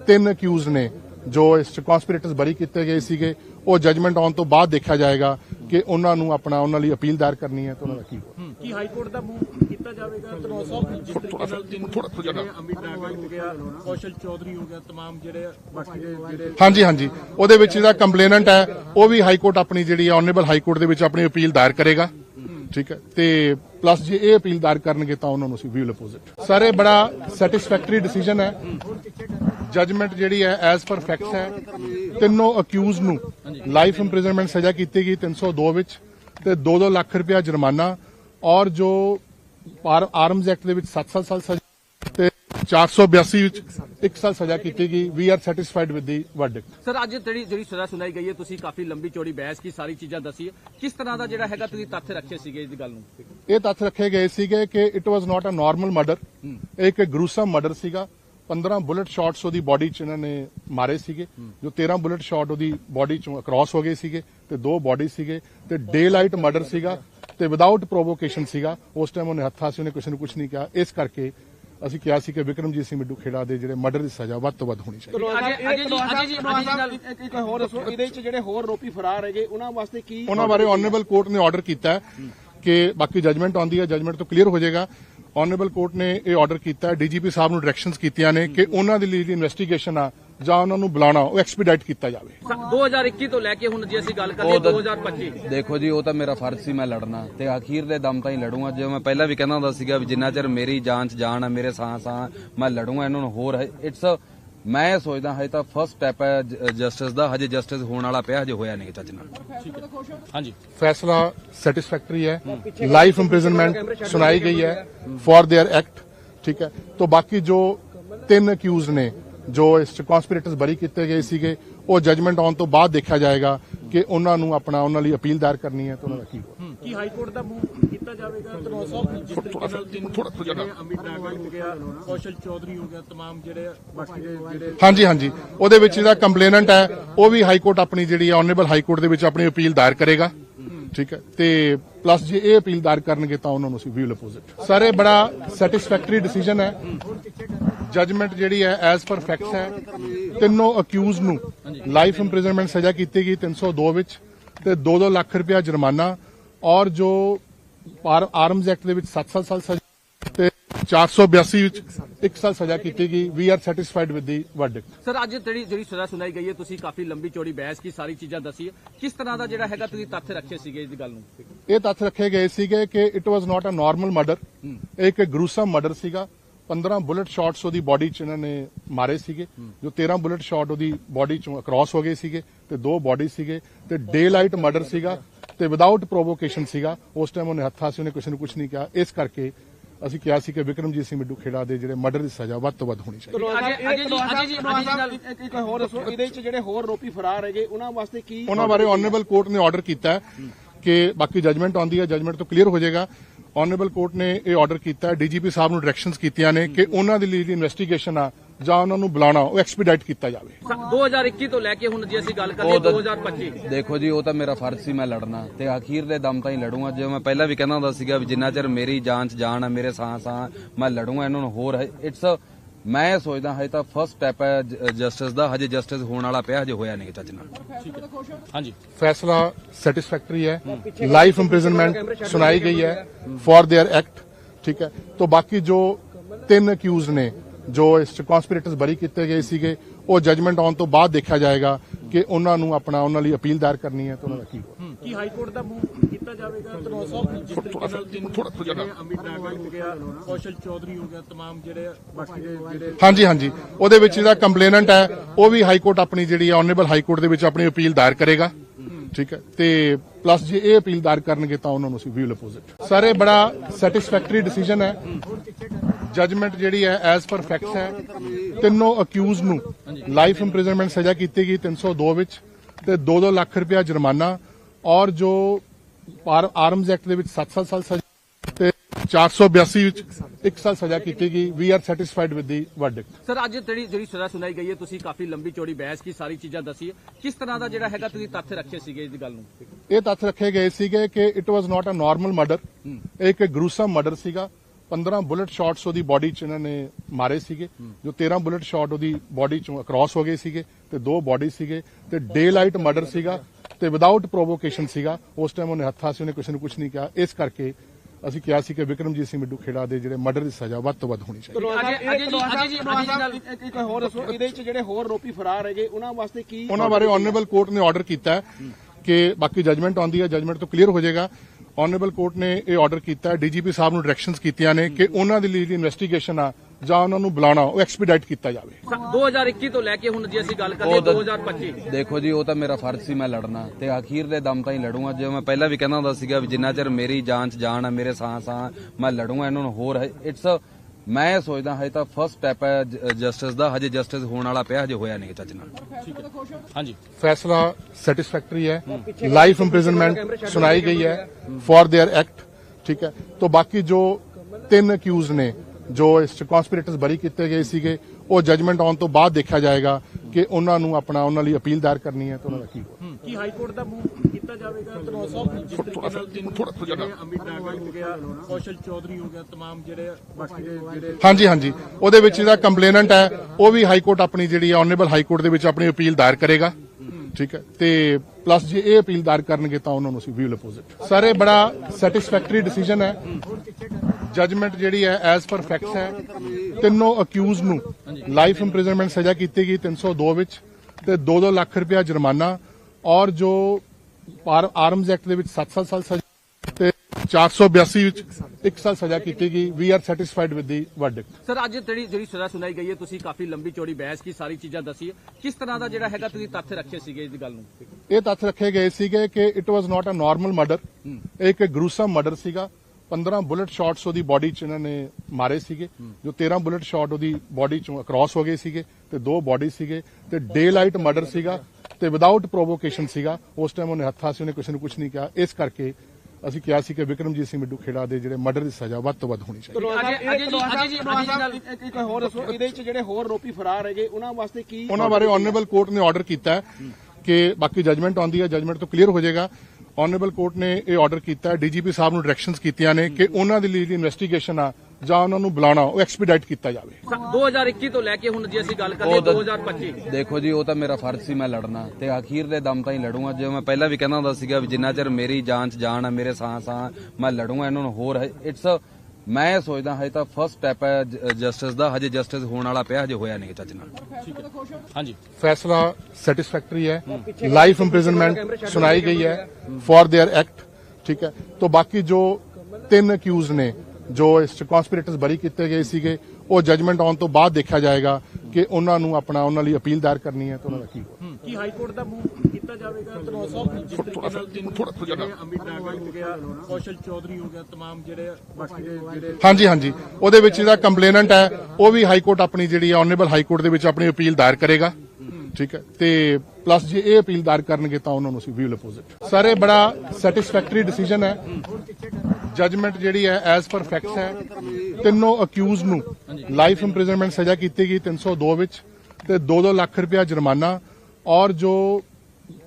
ਤਿੰਨ ਅਕਿਊਜ਼ ਨੇ ਜੋ ਇਸ ਚ ਕਨਸਪੀਰੇਟਰਸ ਬਰੀ ਕੀਤੇ ਗਏ ਸੀਗੇ ਉਹ ਜਜਮੈਂਟ ਆਉਣ ਤੋਂ ਬਾਅਦ ਦੇਖਿਆ ਜਾਏਗਾ ਕਿ ਉਹਨਾਂ ਨੂੰ ਆਪਣਾ ਉਹਨਾਂ ਲਈ ਅਪੀਲ ਦਾਇਰ ਕਰਨੀ ਹੈ ਤਾਂ ਉਹਨਾਂ ਦਾ ਕੀ ਹੋਊ ਕੀ ਹਾਈ ਕੋਰਟ ਦਾ ਮੂਵ ਕੀਤਾ ਜਾਵੇਗਾ ਧਨੋਆ ਸਾਹਿਬ ਜਿਸ ਤਰੀਕੇ ਨਾਲ ਤਿੰਨ ਜਿਹੜੇ ਅਮਿਤ ਨਾਗਰ ਹੋ ਗਿਆ ਕੌਸ਼ਲ ਚੌਧਰੀ ਹੋ ਗਿਆ तमाम ਜਿਹੜੇ ਬਾਕੀ ਦੇ ਜਿਹੜੇ ਹਾਂਜੀ ਹਾਂਜੀ ਉਹਦੇ ਵਿੱਚ ਜਿਹੜਾ ਕੰਪਲੇਨੈਂਟ ਹੈ ਉਹ ਵੀ ਹਾਈ ਕੋਰਟ ਆਪਣੀ ਜਿਹੜੀ ਆਨਰੇਬਲ ਹਾਈ ਕੋਰਟ ਦੇ ਵਿੱਚ ਆਪਣੀ ਅਪੀਲ ਦਾਇਰ ਕਰੇਗਾ ਠੀਕ ਹੈ ਤੇ ਪਲੱਸ ਜੇ ਇਹ ਅਪੀਲ ਦਾਇਰ ਕਰਨਗੇ ਤਾਂ ਉਹਨਾਂ ਨੂੰ ਅਸੀਂ ਵੀ ਅਪੋਜ਼ ਇਟ ਸਰ ਇਹ ਬੜਾ ਸੈਟੀਸਫੈਕਟਰੀ ਡਿਸੀਜਨ ਹੈ ਜਜਮੈਂਟ ਜਿਹੜੀ ਹੈ ਐਜ਼ ਪਰ ਫੈਕਟਸ ਹੈ ਤਿੰਨੋਂ ਅਕਿਊਜ਼ ਨੂੰ ਲਾਈਫ ਇੰਪ੍ਰਿਜ਼ਨਮੈਂਟ ਸਜ਼ਾ ਕੀਤੀ ਗਈ 302 ਵਿੱਚ ਤੇ 2-2 ਲੱਖ ਰੁਪਇਆ ਜੁਰਮਾਨਾ ਔਰ ਜੋ ਆਰਮਜ਼ ਐਕਟ ਦੇ ਵਿੱਚ 7 ਸਾਲ ਸਜ਼ਾ ਤੇ 482 ਵਿੱਚ ਇੱਕ ਸਾਲ ਸਜ਼ਾ ਕੀਤੀ ਗਈ। We are satisfied with the verdict sir ਅੱਜ ਜਿਹੜੀ ਜਿਹੜੀ ਸਜ਼ਾ ਸੁਣਾਈ ਗਈ ਹੈ ਤੁਸੀਂ ਕਾਫੀ ਲੰਬੀ ਚੌੜੀ ਬਹਿਸ ਕੀ ਸਾਰੀ ਚੀਜ਼ਾਂ ਦੱਸੀ ਕਿਸ ਤਰ੍ਹਾਂ ਦਾ ਜਿਹੜਾ ਹੈਗਾ ਤੁਸੀਂ ਤੱਥ ਰੱਖੇ ਸੀਗੇ ਇਸ ਗੱਲ ਨੂੰ? ਇਹ ਤੱਥ ਰੱਖੇ ਗਏ ਸੀਗੇ ਕਿ it was not a normal murder ਇੱਕ ਗਰੂਸਮ ਮਰਡਰ ਸੀਗਾ। 15 ਬੁਲਟ ਸ਼ਾਟਸ ਉਹਦੀ ਬਾਡੀ 'ਚ ਇਹਨਾਂ ਨੇ ਮਾਰੇ ਸੀਗੇ ਜੋ 13 ਬੁਲਟ ਸ਼ਾਟ ਉਹਦੀ ਬਾਡੀ 'ਚੋਂ ਅਕ੍ਰੋਸ ਹੋ ਗਏ ਸੀਗੇ ਤੇ ਦੋ ਬਾਡੀ ਸੀਗੇ ਤੇ ਡੇ ਲਾਈਟ ਮਰਡਰ ਸੀਗਾ ਤੇ ਵਿਦਆਊਟ ਪ੍ਰੋਵੋਕੇਸ਼ਨ ਸੀਗਾ। ਉਸ ਟਾਈਮ ਉਹਨੇ ਹੱਥਾਂ ਸੀ ਉਹਨੇ ਕਿਸੇ ਨੂੰ ਕੁਝ ਨਹੀਂ ਕਿਹਾ। ਇਸ ਕਰਕੇ ਅਸੀਂ ਕਿਹਾ ਸੀ ਕਿ ਵਿਕਰਮਜੀਤ ਸਿੰਘ ਮਿੱਡੂ ਖੇੜਾ ਦੇ ਜਿਹੜੇ ਮਰਡਰ ਦੀ ਸਜ਼ਾ ਵੱਧ ਤੋਂ ਵੱਧ ਹੋਣੀ ਚਾਹੀਦੀ। ਅਜੇ- ਅਜੇ ਜੀ- ਅਜੇ ਜੀ- ਅਜੇ ਜੀ ਗੱਲ- ਇੱਕ ਇੱਕ ਹੋਰ ਦੱਸੋ ਇਹਦੇ ਵਿੱਚ ਜਿਹੜੇ ਹੋਰ ਆਰੋਪੀ ਫਰਾਰ ਹੈਗੇ ਉਹਨਾਂ ਵਾਸਤੇ ਕੀ ਉਹਨਾਂ ਬਾਰੇ ਆਨਰੇਬਲ ਕੋਰਟ ਨੇ ਆਰਡਰ ਕੀਤਾ ਹੈ ਕਿ ਬਾਕੀ ਜਜਮੈਂਟ ਆਉਂਦੀ ਹੈ ਜਜਮੈਂਟ ਤੋਂ ਕਲੀਅਰ ਹੋ ਜਾਏਗਾ। ਆਨਰੇਬਲ ਕੋਰਟ ਨੇ ਇਹ ਆਰਡਰ ਕੀਤਾ ਹੈ ਡੀਜੀਪੀ ਸਾਹਿਬ ਨੂੰ ਡਾਇਰੈਕਸ਼ਨਸ ਕੀਤੀਆਂ ਨੇ ਕਿ ਉਹਨਾਂ ਦੀ ਲਈ ਇਨਵੈਸਟੀਗੇਸ਼ਨ ਆ ਜਾਂ ਉਹਨਾਂ ਨੂੰ ਬੁਲਾਣਾ ਉਹ ਐਕਸਪੀਡਾਈਟ ਕੀਤਾ ਜਾਵੇ। 2021 ਤੋਂ ਲੈ ਕੇ ਹੁਣ ਜੇ ਅਸੀਂ ਗੱਲ ਕਰੀਏ ਉਹ ਤਾਂ- 2025 ਦੇਖੋ ਜੀ ਉਹ ਤਾਂ ਮੇਰਾ ਫਰਜ਼ ਸੀ ਮੈਂ ਲੜਨਾ ਤੇ ਅਖੀਰ ਦੇ ਦਮ ਤਾਈਂ ਲੜੂੰਗਾ। ਜਿਵੇਂ ਮੈਂ ਪਹਿਲਾਂ ਵੀ ਕਹਿੰਦਾ ਹੁੰਦਾ ਸੀਗਾ ਵੀ ਜਿੰਨਾ ਚਿਰ ਮੇਰੀ ਜਾਨ ਚ ਜਾਨ ਆ ਮੇਰੇ ਸਾਹ ਸਾਹ ਮੈਂ ਲੜੂੰਗਾ ਇਹਨਾਂ ਨੂੰ ਹੋਰ ਇਟਸ ਮੈਂ ਸੋਚਦਾ ਹਜੇ ਤਾਂ ਫਸਟ ਸਟੈਪ ਹੈ ਜਸਟਿਸ ਦਾ ਹਜੇ ਜਸਟਿਸ ਹੋਣ ਵਾਲਾ ਪਿਆ ਹਜੇ ਹੋਇਆ ਨਹੀਂ ਚੱਜ ਨਾਲ। ਹਾਂਜੀ। ਫੈਸਲਾ ਸੈਟੀਸਫੈਕਟਰੀ ਹੈ। ਲਾਈਫ ਇੰਪ੍ਰਿਜ਼ਨਮੈਂਟ ਸੁਣਾਈ ਗਈ ਹੈ ਫॉर देयर ਐਕਟ ਠੀਕ ਹੈ। ਤੋਂ ਬਾਕੀ ਜੋ ਤਿੰਨ ਅਕਿਊਜ਼ ਨੇ ਜੋ ਇਸ ਕਨਸਪੀਰੇਟਰਸ ਬਰੀ ਕੀਤੇ ਗਏ ਸੀਗੇ ਉਹ ਜਜਮੈਂਟ ਆਉਣ ਤੋਂ ਬਾਅਦ ਦੇਖਿਆ ਜਾਏਗਾ ਕਿ ਉਹਨਾਂ ਨੂੰ ਆਪਣਾ ਉਹਨਾਂ ਲਈ ਅਪੀਲ ਦਾਇਰ ਕਰਨੀ ਹੈ ਤਾਂ ਉਹਨਾਂ ਕੀ ਹਾਈ ਕੋਰਟ ਦਾ ਕੀਤਾ ਜਾਵੇਗਾ ਧਨੋਆ ਸਾਹਿਬ ਜਿਸ ਤਰੀਕੇ ਨਾਲ ਤਿੰਨ ਜਿਹੜੇ ਅਮਿਤ ਨਾਗਰ ਹੋ ਗਿਆ ਕੌਸ਼ਲ ਚੌਧਰੀ ਹੋ ਗਿਆ तमाम ਜਿਹੜੇ ਬਾਕੀ ਦੇ ਜਿਹੜੇ ਹਾਂਜੀ ਹਾਂਜੀ ਉਹਦੇ ਵਿੱਚ ਜਿਹੜਾ ਕੰਪਲੇਨੈਂਟ ਹੈ ਉਹ ਵੀ ਹਾਈ ਕੋਰਟ ਆਪਣੀ ਜਿਹੜੀ ਆਨਰੇਬਲ ਹਾਈ ਕੋਰਟ ਦੇ ਵਿੱਚ ਆਪਣੀ ਅਪੀਲ ਦਾਇਰ ਕਰੇਗਾ ਠੀਕ ਹੈ ਤੇ ਪਲੱਸ ਜੇ ਇਹ ਅਪੀਲ ਦਾਇਰ ਕਰਨਗੇ ਤਾਂ ਉਹਨਾਂ ਨੂੰ ਅਸੀਂ ਵੀ ਅਪੋਜ਼ ਇਟ ਸਰ ਇਹ ਬੜਾ ਸੈਟੀਸਫੈਕਟਰੀ ਡਿਸੀਜਨ ਹੈ ਜਜਮੈਂਟ ਜਿਹੜੀ ਹੈ ਐਜ਼ ਪਰ ਫੈਕਟਸ ਹੈ ਤਿੰਨੋਂ ਅਕਿਊਜ਼ ਨੂੰ ਲਾਈਫ ਇੰਪ੍ਰਿਜ਼ਨਮੈਂਟ ਸਜ਼ਾ ਕੀਤੀ ਗਈ 302 ਵਿੱਚ ਤੇ 2-2 ਲੱਖ ਰੁਪਇਆ ਜੁਰਮਾਨਾ ਔਰ ਜੋ ਆਰਮਜ਼ ਐਕਟ ਦੇ ਵਿੱਚ 7 ਸਾਲ ਸਜ਼ਾ ਤੇ 482 ਵਿੱਚ ਇੱਕ ਸਾਲ ਸਜ਼ਾ ਕੀਤੀ ਗਈ। We are satisfied with the verdict sir ਅੱਜ ਜਿਹੜੀ ਜਿਹੜੀ ਸਜ਼ਾ ਸੁਣਾਈ ਗਈ ਹੈ ਤੁਸੀਂ ਕਾਫੀ ਲੰਬੀ ਚੌੜੀ ਬਹਿਸ ਕੀ ਸਾਰੀ ਚੀਜ਼ਾਂ ਦੱਸੀ ਕਿਸ ਤਰ੍ਹਾਂ ਦਾ ਜਿਹੜਾ ਹੈਗਾ ਤੁਸੀਂ ਤੱਥ ਰੱਖੇ ਸੀਗੇ ਇਸ ਗੱਲ ਨੂੰ? ਇਹ ਤੱਥ ਰੱਖੇ ਗਏ ਸੀਗੇ ਕਿ it was not a normal murder ਇੱਕ ਗਰੂਸਮ ਮਰਡਰ ਸੀਗਾ। 15 ਬੁਲਟ ਸ਼ਾਟਸ ਉਹਦੀ ਬਾਡੀ 'ਚ ਇਹਨਾਂ ਨੇ ਮਾਰੇ ਸੀਗੇ। ਜੋ 13 ਬੁਲਟ ਸ਼ਾਟ ਉਹਦੀ ਬਾਡੀ 'ਚੋਂ ਅਕ੍ਰੋਸ ਹੋ ਗਏ ਸੀਗੇ ਤੇ ਦੋ ਬਾਡੀ ਸੀਗੇ ਤੇ ਡੇ ਲਾਈਟ ਮਰਡਰ ਸੀਗਾ। ਤੇ ਵਿਦਆਊਟ ਪ੍ਰੋਵੋਕੇਸ਼ਨ ਸੀਗਾ ਉਸ ਟਾਈਮ ਉਹਨੇ ਹੱਥਾਂ ਸੀ ਉਹਨੇ ਕਿਸੇ ਨੂੰ ਕੁਝ ਨਹੀਂ ਕਿਹਾ। ਇਸ ਕਰਕੇ ਅਸੀਂ ਕਿਹਾ ਸੀ ਕਿ ਵਿਕਰਮਜੀਤ ਸਿੰਘ ਮਿੱਡੂ ਖੇੜਾ ਦੇ ਜਿਹੜੇ ਮਰਡਰ ਦੀ ਸਜ਼ਾ ਵੱਧ ਤੋਂ ਵੱਧ ਹੋਣੀ ਚਾਹੀਦੀ। ਹੈਗੇ ਉਹਨਾਂ ਵਾਸਤੇ ਕੀ ਉਹਨਾਂ ਬਾਰੇ ਆਨਰੇਬਲ ਕੋਰਟ ਨੇ ਆਰਡਰ ਕੀਤਾ ਹੈ ਕਿ ਬਾਕੀ ਜਜਮੈਂਟ ਆਉਂਦੀ ਹੈ ਜਜਮੈਂਟ ਤੋਂ ਕਲੀਅਰ ਹੋ ਜਾਏਗਾ। ਆਨਰੇਬਲ ਕੋਰਟ ਨੇ ਇਹ ਆਰਡਰ ਕੀਤਾ ਹੈ ਡੀਜੀਪੀ ਸਾਹਿਬ ਨੂੰ ਡਾਇਰੈਕਸ਼ਨਸ ਕੀਤੀਆਂ ਨੇ ਕਿ ਉਹਨਾਂ ਦੀ ਲਈ ਇਨਵੈਸਟੀਗੇਸ਼ਨ ਆ ਜਾਂ ਉਹਨਾਂ ਨੂੰ ਬੁਲਾਣਾ ਉਹ ਐਕਸਪੀਡਾਈਟ ਕੀਤਾ ਜਾਵੇ। 2021 ਤੋਂ ਲੈ ਕੇ ਹੁਣ ਜੇ ਅਸੀਂ ਗੱਲ ਕਰੀਏ 2025 ਦੇਖੋ ਜੀ ਉਹ ਤਾਂ ਮੇਰਾ ਫਰਜ਼ ਸੀ ਮੈਂ ਲੜਨਾ ਤੇ ਆਖੀਰ ਦੇ ਦਮ ਤਾਂ ਹੀ ਲੜੂੰਗਾ। ਜਿਵੇਂ ਮੈਂ ਪਹਿਲਾਂ ਵੀ ਕਹਿੰਦਾ ਹੁੰਦਾ ਸੀਗਾ ਵੀ ਜਿੰਨਾ ਚਿਰ ਮੇਰੀ ਜਾਨ ਚ ਜਾਨ ਆ ਮੇਰੇ ਸਾਹ ਸਾਹ ਮੈਂ ਲੜੂੰਗਾ ਇਹਨਾਂ ਨੂੰ ਹੋਰ ਇਟਸ ਮੈਂ ਸੋਚਦਾ ਹਜੇ ਤਾਂ ਫਰਸਟ ਸਟੈਪ ਹੈ ਜਸਟਿਸ ਦਾ। ਹਜੇ ਜਸਟਿਸ ਹੋਣ ਵਾਲਾ ਪਿਆ ਹਜੇ ਹੋਇਆ ਨਹੀਂ ਚੱਜ ਨਾਲ। ਹਾਂਜੀ। ਫੈਸਲਾ ਸੈਟੀਸਫੈਕਟਰੀ ਹੈ। ਲਾਈਫ ਇੰਪ੍ਰਿਜ਼ਨਮੈਂਟ ਸੁਣਾਈ ਗਈ ਹੈ ਫॉर देयर ਐਕਟ ਠੀਕ ਹੈ। ਤੋਂ ਬਾਕੀ ਜੋ ਤਿੰਨ ਅਕਿਊਜ਼ ਨੇ ਜੋ ਇਸ ਚ ਕਨਸਪੀਰੇਟਰਸ ਬਰੀ ਕੀਤੇ ਗਏ ਸੀਗੇ ਉਹ ਜਜਮੈਂਟ ਆਉਣ ਤੋਂ ਬਾਅਦ ਦੇਖਿਆ ਜਾਏਗਾ ਕਿ ਉਹਨਾਂ ਨੂੰ ਆਪਣਾ ਉਹਨਾਂ ਲਈ ਅਪੀਲ ਦਾਇਰ ਕਰਨੀ ਹੈ ਤਾਂ ਉਹਨਾਂ ਦਾ ਕੀ ਹੋਊ ਕੀ ਹਾਈ ਕੋਰਟ ਦਾ ਮੂਵ ਕੀਤਾ ਜਾਵੇਗਾ ਧਨੋਆ ਸਾਹਿਬ ਜਿਸ ਤਰੀਕੇ ਨਾਲ ਤਿੰਨ ਜਿਹੜੇ ਅਮਿਤ ਨਾਗਰ ਹੋ ਗਿਆ ਕੌਸ਼ਲ ਚੌਧਰੀ ਹੋ ਗਿਆ तमाम ਜਿਹੜੇ ਬਾਕੀ ਦੇ ਜਿਹੜੇ ਹਾਂਜੀ ਹਾਂਜੀ ਉਹਦੇ ਵਿੱਚ ਜਿਹੜਾ ਕੰਪਲੇਨੈਂਟ ਹੈ ਉਹ ਵੀ ਹਾਈ ਕੋਰਟ ਆਪਣੀ ਜਿਹੜੀ ਆਨਰੇਬਲ ਹਾਈ ਕੋਰਟ ਦੇ ਵਿੱਚ ਆਪਣੀ ਅਪੀਲ ਦਾਇਰ ਕਰੇਗਾ ਠੀਕ ਹੈ ਤੇ ਪਲੱਸ ਜੇ ਇਹ ਅਪੀਲ ਦਾਇਰ ਕਰਨਗੇ ਤਾਂ ਉਹਨਾਂ ਨੂੰ ਅਸੀਂ we will oppose it sir ਇਹ ਬੜਾ ਸੈਟੀਸਫੈਕਟਰੀ ਡਿਸੀਜਨ ਹੈ ਜਜਮੈਂਟ ਜਿਹੜੀ ਹੈ ਐਜ਼ ਪਰ ਫੈਕਟਸ ਹੈ ਤਿੰਨੋਂ ਅਕਿਊਜ਼ ਨੂੰ ਲਾਈਫ ਇੰਪ੍ਰਿਜ਼ਨਮੈਂਟ ਸਜ਼ਾ ਕੀਤੀ ਗਈ 302 ਵਿੱਚ ਤੇ 2-2 ਲੱਖ ਰੁਪਇਆ ਜੁਰਮਾਨਾ ਔਰ ਜੋ ਆਰਮਜ਼ ਐਕਟ ਦੇ ਵਿੱਚ 7-7 ਸਾਲ ਸਜ਼ਾ ਤੇ 482 ਵਿੱਚ 1 ਸਾਲ ਸਜ਼ਾ ਕੀਤੀ ਗਈ। We are satisfied with the verdict sir ਅੱਜ ਜਿਹੜੀ ਜਿਹੜੀ ਸਜ਼ਾ ਸੁਣਾਈ ਗਈ ਹੈ ਤੁਸੀਂ ਕਾਫੀ ਲੰਬੀ ਚੌੜੀ ਬਹਿਸ ਕੀ ਸਾਰੀ ਚੀਜ਼ਾਂ ਦੱਸੀ। ਕਿਸ ਤਰ੍ਹਾਂ ਦਾ ਜਿਹੜਾ ਹੈਗਾ ਤੁਸੀਂ ਤੱਥ ਰੱਖੇ ਸੀਗੇ ਇਸ ਗੱਲ ਨੂੰ? ਇਹ ਤੱਥ ਰੱਖੇ ਗਏ ਸੀਗੇ ਕਿ it was not a normal murder ਇਹ ਇੱਕ ਗਰੂਸਮ ਮਰਡਰ ਸੀਗਾ। 15 ਬੁਲਟ ਸ਼ਾਟਸ ਉਹਦੀ ਬਾਡੀ 'ਚ ਇਹਨਾਂ ਨੇ ਮਾਰੇ ਸੀਗੇ ਜੋ 13 ਬੁਲਟ ਸ਼ਾਟ ਉਹਦੀ ਬਾਡੀ 'ਚੋਂ ਅਕ੍ਰੋਸ ਹੋ ਗਏ ਸੀਗੇ ਤੇ ਦੋ ਬਾਡੀ ਸੀਗੇ ਤੇ ਡੇ ਲਾਈਟ ਮਰਡਰ ਸੀਗਾ ਤੇ ਵਿਦਆਊਟ ਪ੍ਰੋਵੋਕੇਸ਼ਨ ਸੀਗਾ। ਉਸ ਟਾਈਮ ਉਹਨੇ ਹੱਥਾਂ ਸੀ ਉਹਨੇ ਕਿਸੇ ਨੂੰ ਕੁਝ ਨਹੀਂ ਕਿਹਾ। ਇਸ ਕਰਕੇ ਅਸੀਂ ਕਿਹਾ ਸੀ ਕਿ ਵਿਕਰਮਜੀਤ ਸਿੰਘ ਮਿੱਡੂ ਖੇੜਾ ਦੇ ਜਿਹੜੇ ਮਰਡਰ ਦੀ ਸਜ਼ਾ ਵੱਧ ਤੋਂ ਵੱਧ ਹੋਣੀ ਚਾਹੀਦੀ। ਇੱਕ ਹੋਰ ਦੱਸੋ ਇਹਦੇ ਵਿੱਚ ਜਿਹੜੇ ਹੋਰ ਆਰੋਪੀ ਫਰਾਰ ਹੈਗੇ ਉਹਨਾਂ ਵਾਸਤੇ ਕੀ ਉਹਨਾਂ ਬਾਰੇ ਆਨਰੇਬਲ ਕੋਰਟ ਨੇ ਆਰਡਰ ਕੀਤਾ ਹੈ ਕਿ ਬਾਕੀ ਜਜਮੈਂਟ ਆਉਂਦੀ ਹੈ ਜਜਮੈਂਟ ਤੋਂ ਕਲੀਅਰ ਹੋ ਜਾਏਗਾ। ਆਨਰੇਬਲ ਕੋਰਟ ਨੇ ਇਹ ਆਰਡਰ ਕੀਤਾ ਹੈ ਡੀਜੀਪੀ ਸਾਹਿਬ ਨੂੰ ਡਾਇਰੈਕਸ਼ਨਸ ਕੀਤੀਆਂ ਨੇ ਕਿ ਉਹਨਾਂ ਦੇ ਲਈ ਜਿਹੜੀ ਇਨਵੈਸਟੀਗੇਸ਼ਨ ਆ ਜਾਂ ਉਹਨਾਂ ਨੂੰ ਬੁਲਾਉਣਾ ਉਹ ਐਕਸਪੀਡਾਈਟ ਕੀਤਾ ਜਾਵੇ। 2021 ਤੋਂ ਲੈ ਕੇ ਹੁਣ ਜੇ ਅਸੀਂ ਗੱਲ ਕਰੀਏ ਉਹ ਤਾਂ- 2025 ਦੇਖੋ ਜੀ ਉਹ ਤਾਂ ਮੇਰਾ ਫਰਜ਼ ਸੀ ਮੈਂ ਲੜਨਾ ਤੇ ਅਖੀਰ ਦੇ ਦਮ ਤਾਈਂ ਲੜੂੰਗਾ। ਜਿਵੇਂ ਮੈਂ ਪਹਿਲਾਂ ਵੀ ਕਹਿੰਦਾ ਹੁੰਦਾ ਸੀਗਾ ਵੀ ਜਿੰਨਾ ਚਿਰ ਮੇਰੀ ਜਾਨ ਚ ਜਾਨ ਆ ਮੇਰੇ ਸਾਹ ਸਾਹ ਮੈਂ ਲੜੂੰਗਾ ਇਹਨਾਂ ਨੂੰ ਹੋਰ ਇਟਸ ਮੈਂ ਸੋਚਦਾ ਹਜੇ ਤਾਂ ਫਸਟ ਸਟੈਪ ਹੈ ਜਸਟਿਸ ਦਾ ਹਜੇ ਜਸਟਿਸ ਹੋਣ ਵਾਲਾ ਪਿਆ ਹਜੇ ਹੋਇਆ ਨਹੀਂ ਚੱਜ ਨਾਲ। ਹਾਂਜੀ। ਫੈਸਲਾ ਸੈਟੀਸਫੈਕਟਰੀ ਹੈ। ਲਾਈਫ ਇੰਪ੍ਰਿਜ਼ਨਮੈਂਟ ਸੁਣਾਈ ਗਈ ਹੈ ਫॉर देयर ਐਕਟ ਠੀਕ ਹੈ। ਤੋਂ ਬਾਕੀ ਜੋ ਤਿੰਨ ਅਕਿਊਜ਼ ਨੇ ਜੋ ਇਸ ਕਨਸਪੀਰੇਟਰਸ ਬਰੀ ਕੀਤੇ ਗਏ ਸੀਗੇ ਉਹ ਜਜਮੈਂਟ ਆਉਣ ਤੋਂ ਬਾਅਦ ਦੇਖਿਆ ਜਾਏਗਾ ਕਿ ਉਹਨਾਂ ਨੂੰ ਆਪਣਾ ਉਹਨਾਂ ਲਈ ਅਪੀਲ ਦਾਇਰ ਕਰਨੀ ਹੈ ਤਾਂ ਉਹਨਾਂ ਦਾ ਕੀ ਕੀ ਹਾਈ ਕੋਰਟ ਦਾ ਕੀਤਾ ਜਾਵੇਗਾ ਧਨੋਆ ਸਾਹਿਬ ਜਿਸ ਤਰੀਕੇ ਨਾਲ ਤਿੰਨ ਜਿਹੜੇ ਅਮਿਤ ਨਾਗਰ ਹੋ ਗਿਆ ਕੌਸ਼ਲ ਚੌਧਰੀ ਹੋ ਗਿਆ तमाम ਜਿਹੜੇ ਬਾਕੀ ਦੇ ਜਿਹੜੇ ਹਾਂਜੀ ਹਾਂਜੀ ਉਹਦੇ ਵਿੱਚ ਜਿਹੜਾ ਕੰਪਲੇਨੈਂਟ ਹੈ ਉਹ ਵੀ ਹਾਈ ਕੋਰਟ ਆਪਣੀ ਜਿਹੜੀ ਆਨਰੇਬਲ ਹਾਈ ਕੋਰਟ ਦੇ ਵਿੱਚ ਆਪਣੀ ਅਪੀਲ ਦਾਇਰ ਕਰੇਗਾ ਠੀਕ ਹੈ ਤੇ ਪਲੱਸ ਜੇ ਇਹ ਅਪੀਲ ਦਾਇਰ ਕਰਨਗੇ ਤਾਂ ਉਹਨਾਂ ਨੂੰ ਅਸੀਂ we will oppose it sir ਇਹ ਬੜਾ ਸੈਟੀਸਫੈਕਟਰੀ ਡਿਸੀਜਨ ਹੈ ਜਜਮੈਂਟ ਜਿਹੜੀ ਹੈ ਐਜ਼ ਪਰ ਫੈਕਟਸ ਹੈ ਤਿੰਨੋਂ ਅਕਿਊਜ਼ ਨੂੰ ਲਾਈਫ ਇੰਪ੍ਰਿਜ਼ਨਮੈਂਟ ਸਜ਼ਾ ਕੀਤੀ ਗਈ 302 ਵਿੱਚ ਤੇ 2-2 ਲੱਖ ਰੁਪਇਆ ਜੁਰਮਾਨਾ ਔਰ ਜੋ ਆਰਮਜ਼ ਐਕਟ ਦੇ ਵਿੱਚ 7-7 ਸਾਲ ਸਜ਼ਾ ਤੇ 482 ਵਿੱਚ 1 ਸਾਲ ਸਜ਼ਾ ਕੀਤੀ ਗਈ। We are satisfied with the verdict sir ਅੱਜ ਜਿਹੜੀ ਜਿਹੜੀ ਸਜ਼ਾ ਸੁਣਾਈ ਗਈ ਹੈ ਤੁਸੀਂ ਕਾਫੀ ਲੰਬੀ ਚੌੜੀ ਬਹਿਸ ਕੀ ਸਾਰੀ ਚੀਜ਼ਾਂ ਦੱਸੀ। ਕਿਸ ਤਰ੍ਹਾਂ ਦਾ ਜਿਹੜਾ ਹੈਗਾ ਤੁਸੀਂ ਤੱਥ ਰੱਖੇ ਸੀਗੇ ਇਸ ਗੱਲ ਨੂੰ? ਇਹ ਤੱਥ ਰੱਖੇ ਗਏ ਸੀਗੇ ਕਿ it was not a normal murder ਇਹ ਇੱਕ ਗਰੂਸਮ ਮਰਡਰ ਸੀਗਾ। 15 ਬੁਲਟ ਸ਼ਾਟਸ ਉਹਦੀ ਬਾਡੀ 'ਚ ਇਹਨਾਂ ਨੇ ਮਾਰੇ ਸੀਗੇ। ਜੋ 13 ਬੁਲਟ ਸ਼ਾਟ ਉਹਦੀ ਬਾਡੀ 'ਚੋਂ ਅਕ੍ਰੋਸ ਹੋ ਗਏ ਸੀਗੇ ਤੇ ਦੋ ਬਾਡੀ ਸੀਗੇ ਤੇ ਡੇ ਲਾਈਟ ਮਰਡਰ ਸੀਗਾ। ਤੇ ਵਿਦਆਊਟ ਪ੍ਰੋਵੋਕੇਸ਼ਨ ਸੀਗਾ ਉਸ ਟਾਈਮ ਉਹਨੇ ਹੱਥਾਂ ਸੀ ਉਹਨੇ ਕਿਸੇ ਨੂੰ ਕੁਝ ਨਹੀਂ ਕਿਹਾ। ਇਸ ਕਰਕੇ ਅਸੀਂ ਕਿਹਾ ਸੀ ਕਿ ਵਿਕਰਮਜੀਤ ਸਿੰਘ ਮਿੱਡੂ ਖੇੜਾ ਦੇ ਜਿਹੜੇ ਮਰਡਰ ਦੀ ਸਜ਼ਾ ਵੱਧ ਤੋਂ ਵੱਧ ਹੋਣੀ ਚਾਹੀਦੀ। ਅਜੇ- ਅਜੇ ਜੀ- ਅਜੇ ਜੀ- ਅਜੇ ਜੀ ਨਾਲ- ਇੱਕ ਇੱਕ ਹੋਰ ਦੱਸੋ ਇਹਦੇ ਵਿੱਚ ਜਿਹੜੇ ਹੋਰ ਆਰੋਪੀ ਫਰਾਰ ਹੈਗੇ ਉਹਨਾਂ ਵਾਸਤੇ ਕੀ ਉਹਨਾਂ ਬਾਰੇ ਆਨਰੇਬਲ ਕੋਰਟ ਨੇ ਆਰਡਰ ਕੀਤਾ ਹੈ ਕਿ ਬਾਕੀ ਜਜਮੈਂਟ ਆਉਂਦੀ ਹੈ ਜਜਮੈਂਟ ਤੋਂ ਕਲੀਅਰ ਹੋ ਜਾਏਗਾ। ਆਨਰੇਬਲ ਕੋਰਟ ਨੇ ਇਹ ਆਰਡਰ ਕੀਤਾ ਹੈ ਡੀਜੀਪੀ ਸਾਹਿਬ ਨੂੰ ਡਾਇਰੈਕਸ਼ਨਸ ਕੀਤੀਆਂ ਨੇ ਕਿ ਉਹਨਾਂ ਦੇ ਲਈ ਜਿਹੜੀ ਇਨਵੈਸਟੀਗੇਸ਼ਨ ਆ ਜਾਂ ਉਹਨਾਂ ਨੂੰ ਬੁਲਾਉਣਾ ਉਹ ਐਕਸਪੀਡਾਈਟ ਕੀਤਾ ਜਾਵੇ। 2021 ਤੋਂ ਲੈ ਕੇ ਹੁਣ ਜੇ ਅਸੀਂ ਗੱਲ ਕਰੀਏ ਉਹ ਤਾਂ- 2025 ਦੇਖੋ ਜੀ ਉਹ ਤਾਂ ਮੇਰਾ ਫਰਜ਼ ਸੀ ਮੈਂ ਲੜਨਾ ਤੇ ਅਖੀਰ ਦੇ ਦਮ ਤਾਈਂ ਲੜੂੰਗਾ। ਜਿਵੇਂ ਮੈਂ ਪਹਿਲਾਂ ਵੀ ਕਹਿੰਦਾ ਹੁੰਦਾ ਸੀਗਾ ਵੀ ਜਿੰਨਾ ਚਿਰ ਮੇਰੀ ਜਾਨ ਚ ਜਾਨ ਆ ਮੇਰੇ ਸਾਹ ਸਾਹ ਮੈਂ ਲੜੂੰਗਾ ਇਹਨਾਂ ਨੂੰ ਹੋਰ ਇਟਸ ਮੈਂ ਸੋਚਦਾ ਹਜੇ ਤਾਂ ਫਸਟ ਸਟੈਪ ਹੈ ਜਸਟਿਸ ਦਾ। ਹਜੇ ਜਸਟਿਸ ਹੋਣ ਵਾਲਾ ਪਿਆ ਹਜੇ ਹੋਇਆ ਨਹੀਂ ਚੱਜ ਨਾਲ। ਹਾਂਜੀ। ਫੈਸਲਾ ਸੈਟੀਸਫੈਕਟਰੀ ਹੈ। ਲਾਈਫ ਇੰਪ੍ਰਿਜ਼ਨਮੈਂਟ ਸੁਣਾਈ ਗਈ ਹੈ ਫॉर देयर ਐਕਟ ਠੀਕ ਹੈ। ਤੋਂ ਬਾਕੀ ਜੋ ਤਿੰਨ ਅਕਿਊਜ਼ ਨੇ ਜੋ ਇਸ ਕਨਸਪੀਰੇਟਰਸ ਬਰੀ ਕੀਤੇ ਗਏ ਸੀਗੇ ਉਹ ਜਜਮੈਂਟ ਆਉਣ ਤੋਂ ਬਾਅਦ ਦੇਖਿਆ ਜਾਏਗਾ। ਕਿ ਉਹਨਾਂ ਨੂੰ ਆਪਣਾ ਉਹਨਾਂ ਲਈ ਅਪੀਲ ਦਾਇਰ ਕਰਨੀ ਹੈ ਤਾਂ ਉਹਨਾਂ ਦਾ ਕੀ ਹੋਊ ਕੀ ਹਾਈ ਕੋਰਟ ਦਾ ਮੂਵ ਕੀਤਾ ਜਾਵੇਗਾ ਧਨੋਆ ਸਾਹਿਬ ਜਿਸ ਤਰੀਕੇ ਨਾਲ ਤਿੰਨ ਜਿਹੜੇ ਅਮਿਤ ਨਾਗਰ ਹੋ ਗਿਆ ਕੌਸ਼ਲ ਚੌਧਰੀ ਹੋ ਗਿਆ तमाम ਜਿਹੜੇ ਬਾਕੀ ਦੇ ਜਿਹੜੇ ਹਾਂਜੀ ਹਾਂਜੀ ਉਹਦੇ ਵਿੱਚ ਜਿਹੜਾ ਕੰਪਲੇਨੈਂਟ ਹੈ ਉਹ ਵੀ ਹਾਈ ਕੋਰਟ ਆਪਣੀ ਜਿਹੜੀ ਆਨਰੇਬਲ ਹਾਈ ਕੋਰਟ ਦੇ ਵਿੱਚ ਆਪਣੀ ਅਪੀਲ ਦਾਇਰ ਕਰੇਗਾ ਠੀਕ ਹੈ ਤੇ ਪਲੱਸ ਜੇ ਇਹ ਅਪੀਲ ਦਾਇਰ ਕਰਨਗੇ ਤਾਂ ਉਹਨਾਂ ਨੂੰ ਅਸੀਂ we will oppose it sir ਇਹ ਬੜਾ ਸੈਟੀਸਫੈਕਟਰੀ ਡਿਸੀਜਨ ਹੈ ਜਜਮੈਂਟ ਜਿਹੜੀ ਹੈ ਐਜ਼ ਪਰ ਫੈਕਟਸ ਹੈ ਤਿੰਨੋਂ ਅਕਿਊਜ਼ ਨੂੰ ਲਾਈਫ ਇੰਪ੍ਰਿਜ਼ਨਮੈਂਟ ਸਜ਼ਾ ਕੀਤੀ ਗਈ 302 ਵਿੱਚ ਤੇ 2-2 ਲੱਖ ਰੁਪਇਆ ਜੁਰਮਾਨਾ ਔਰ ਜੋ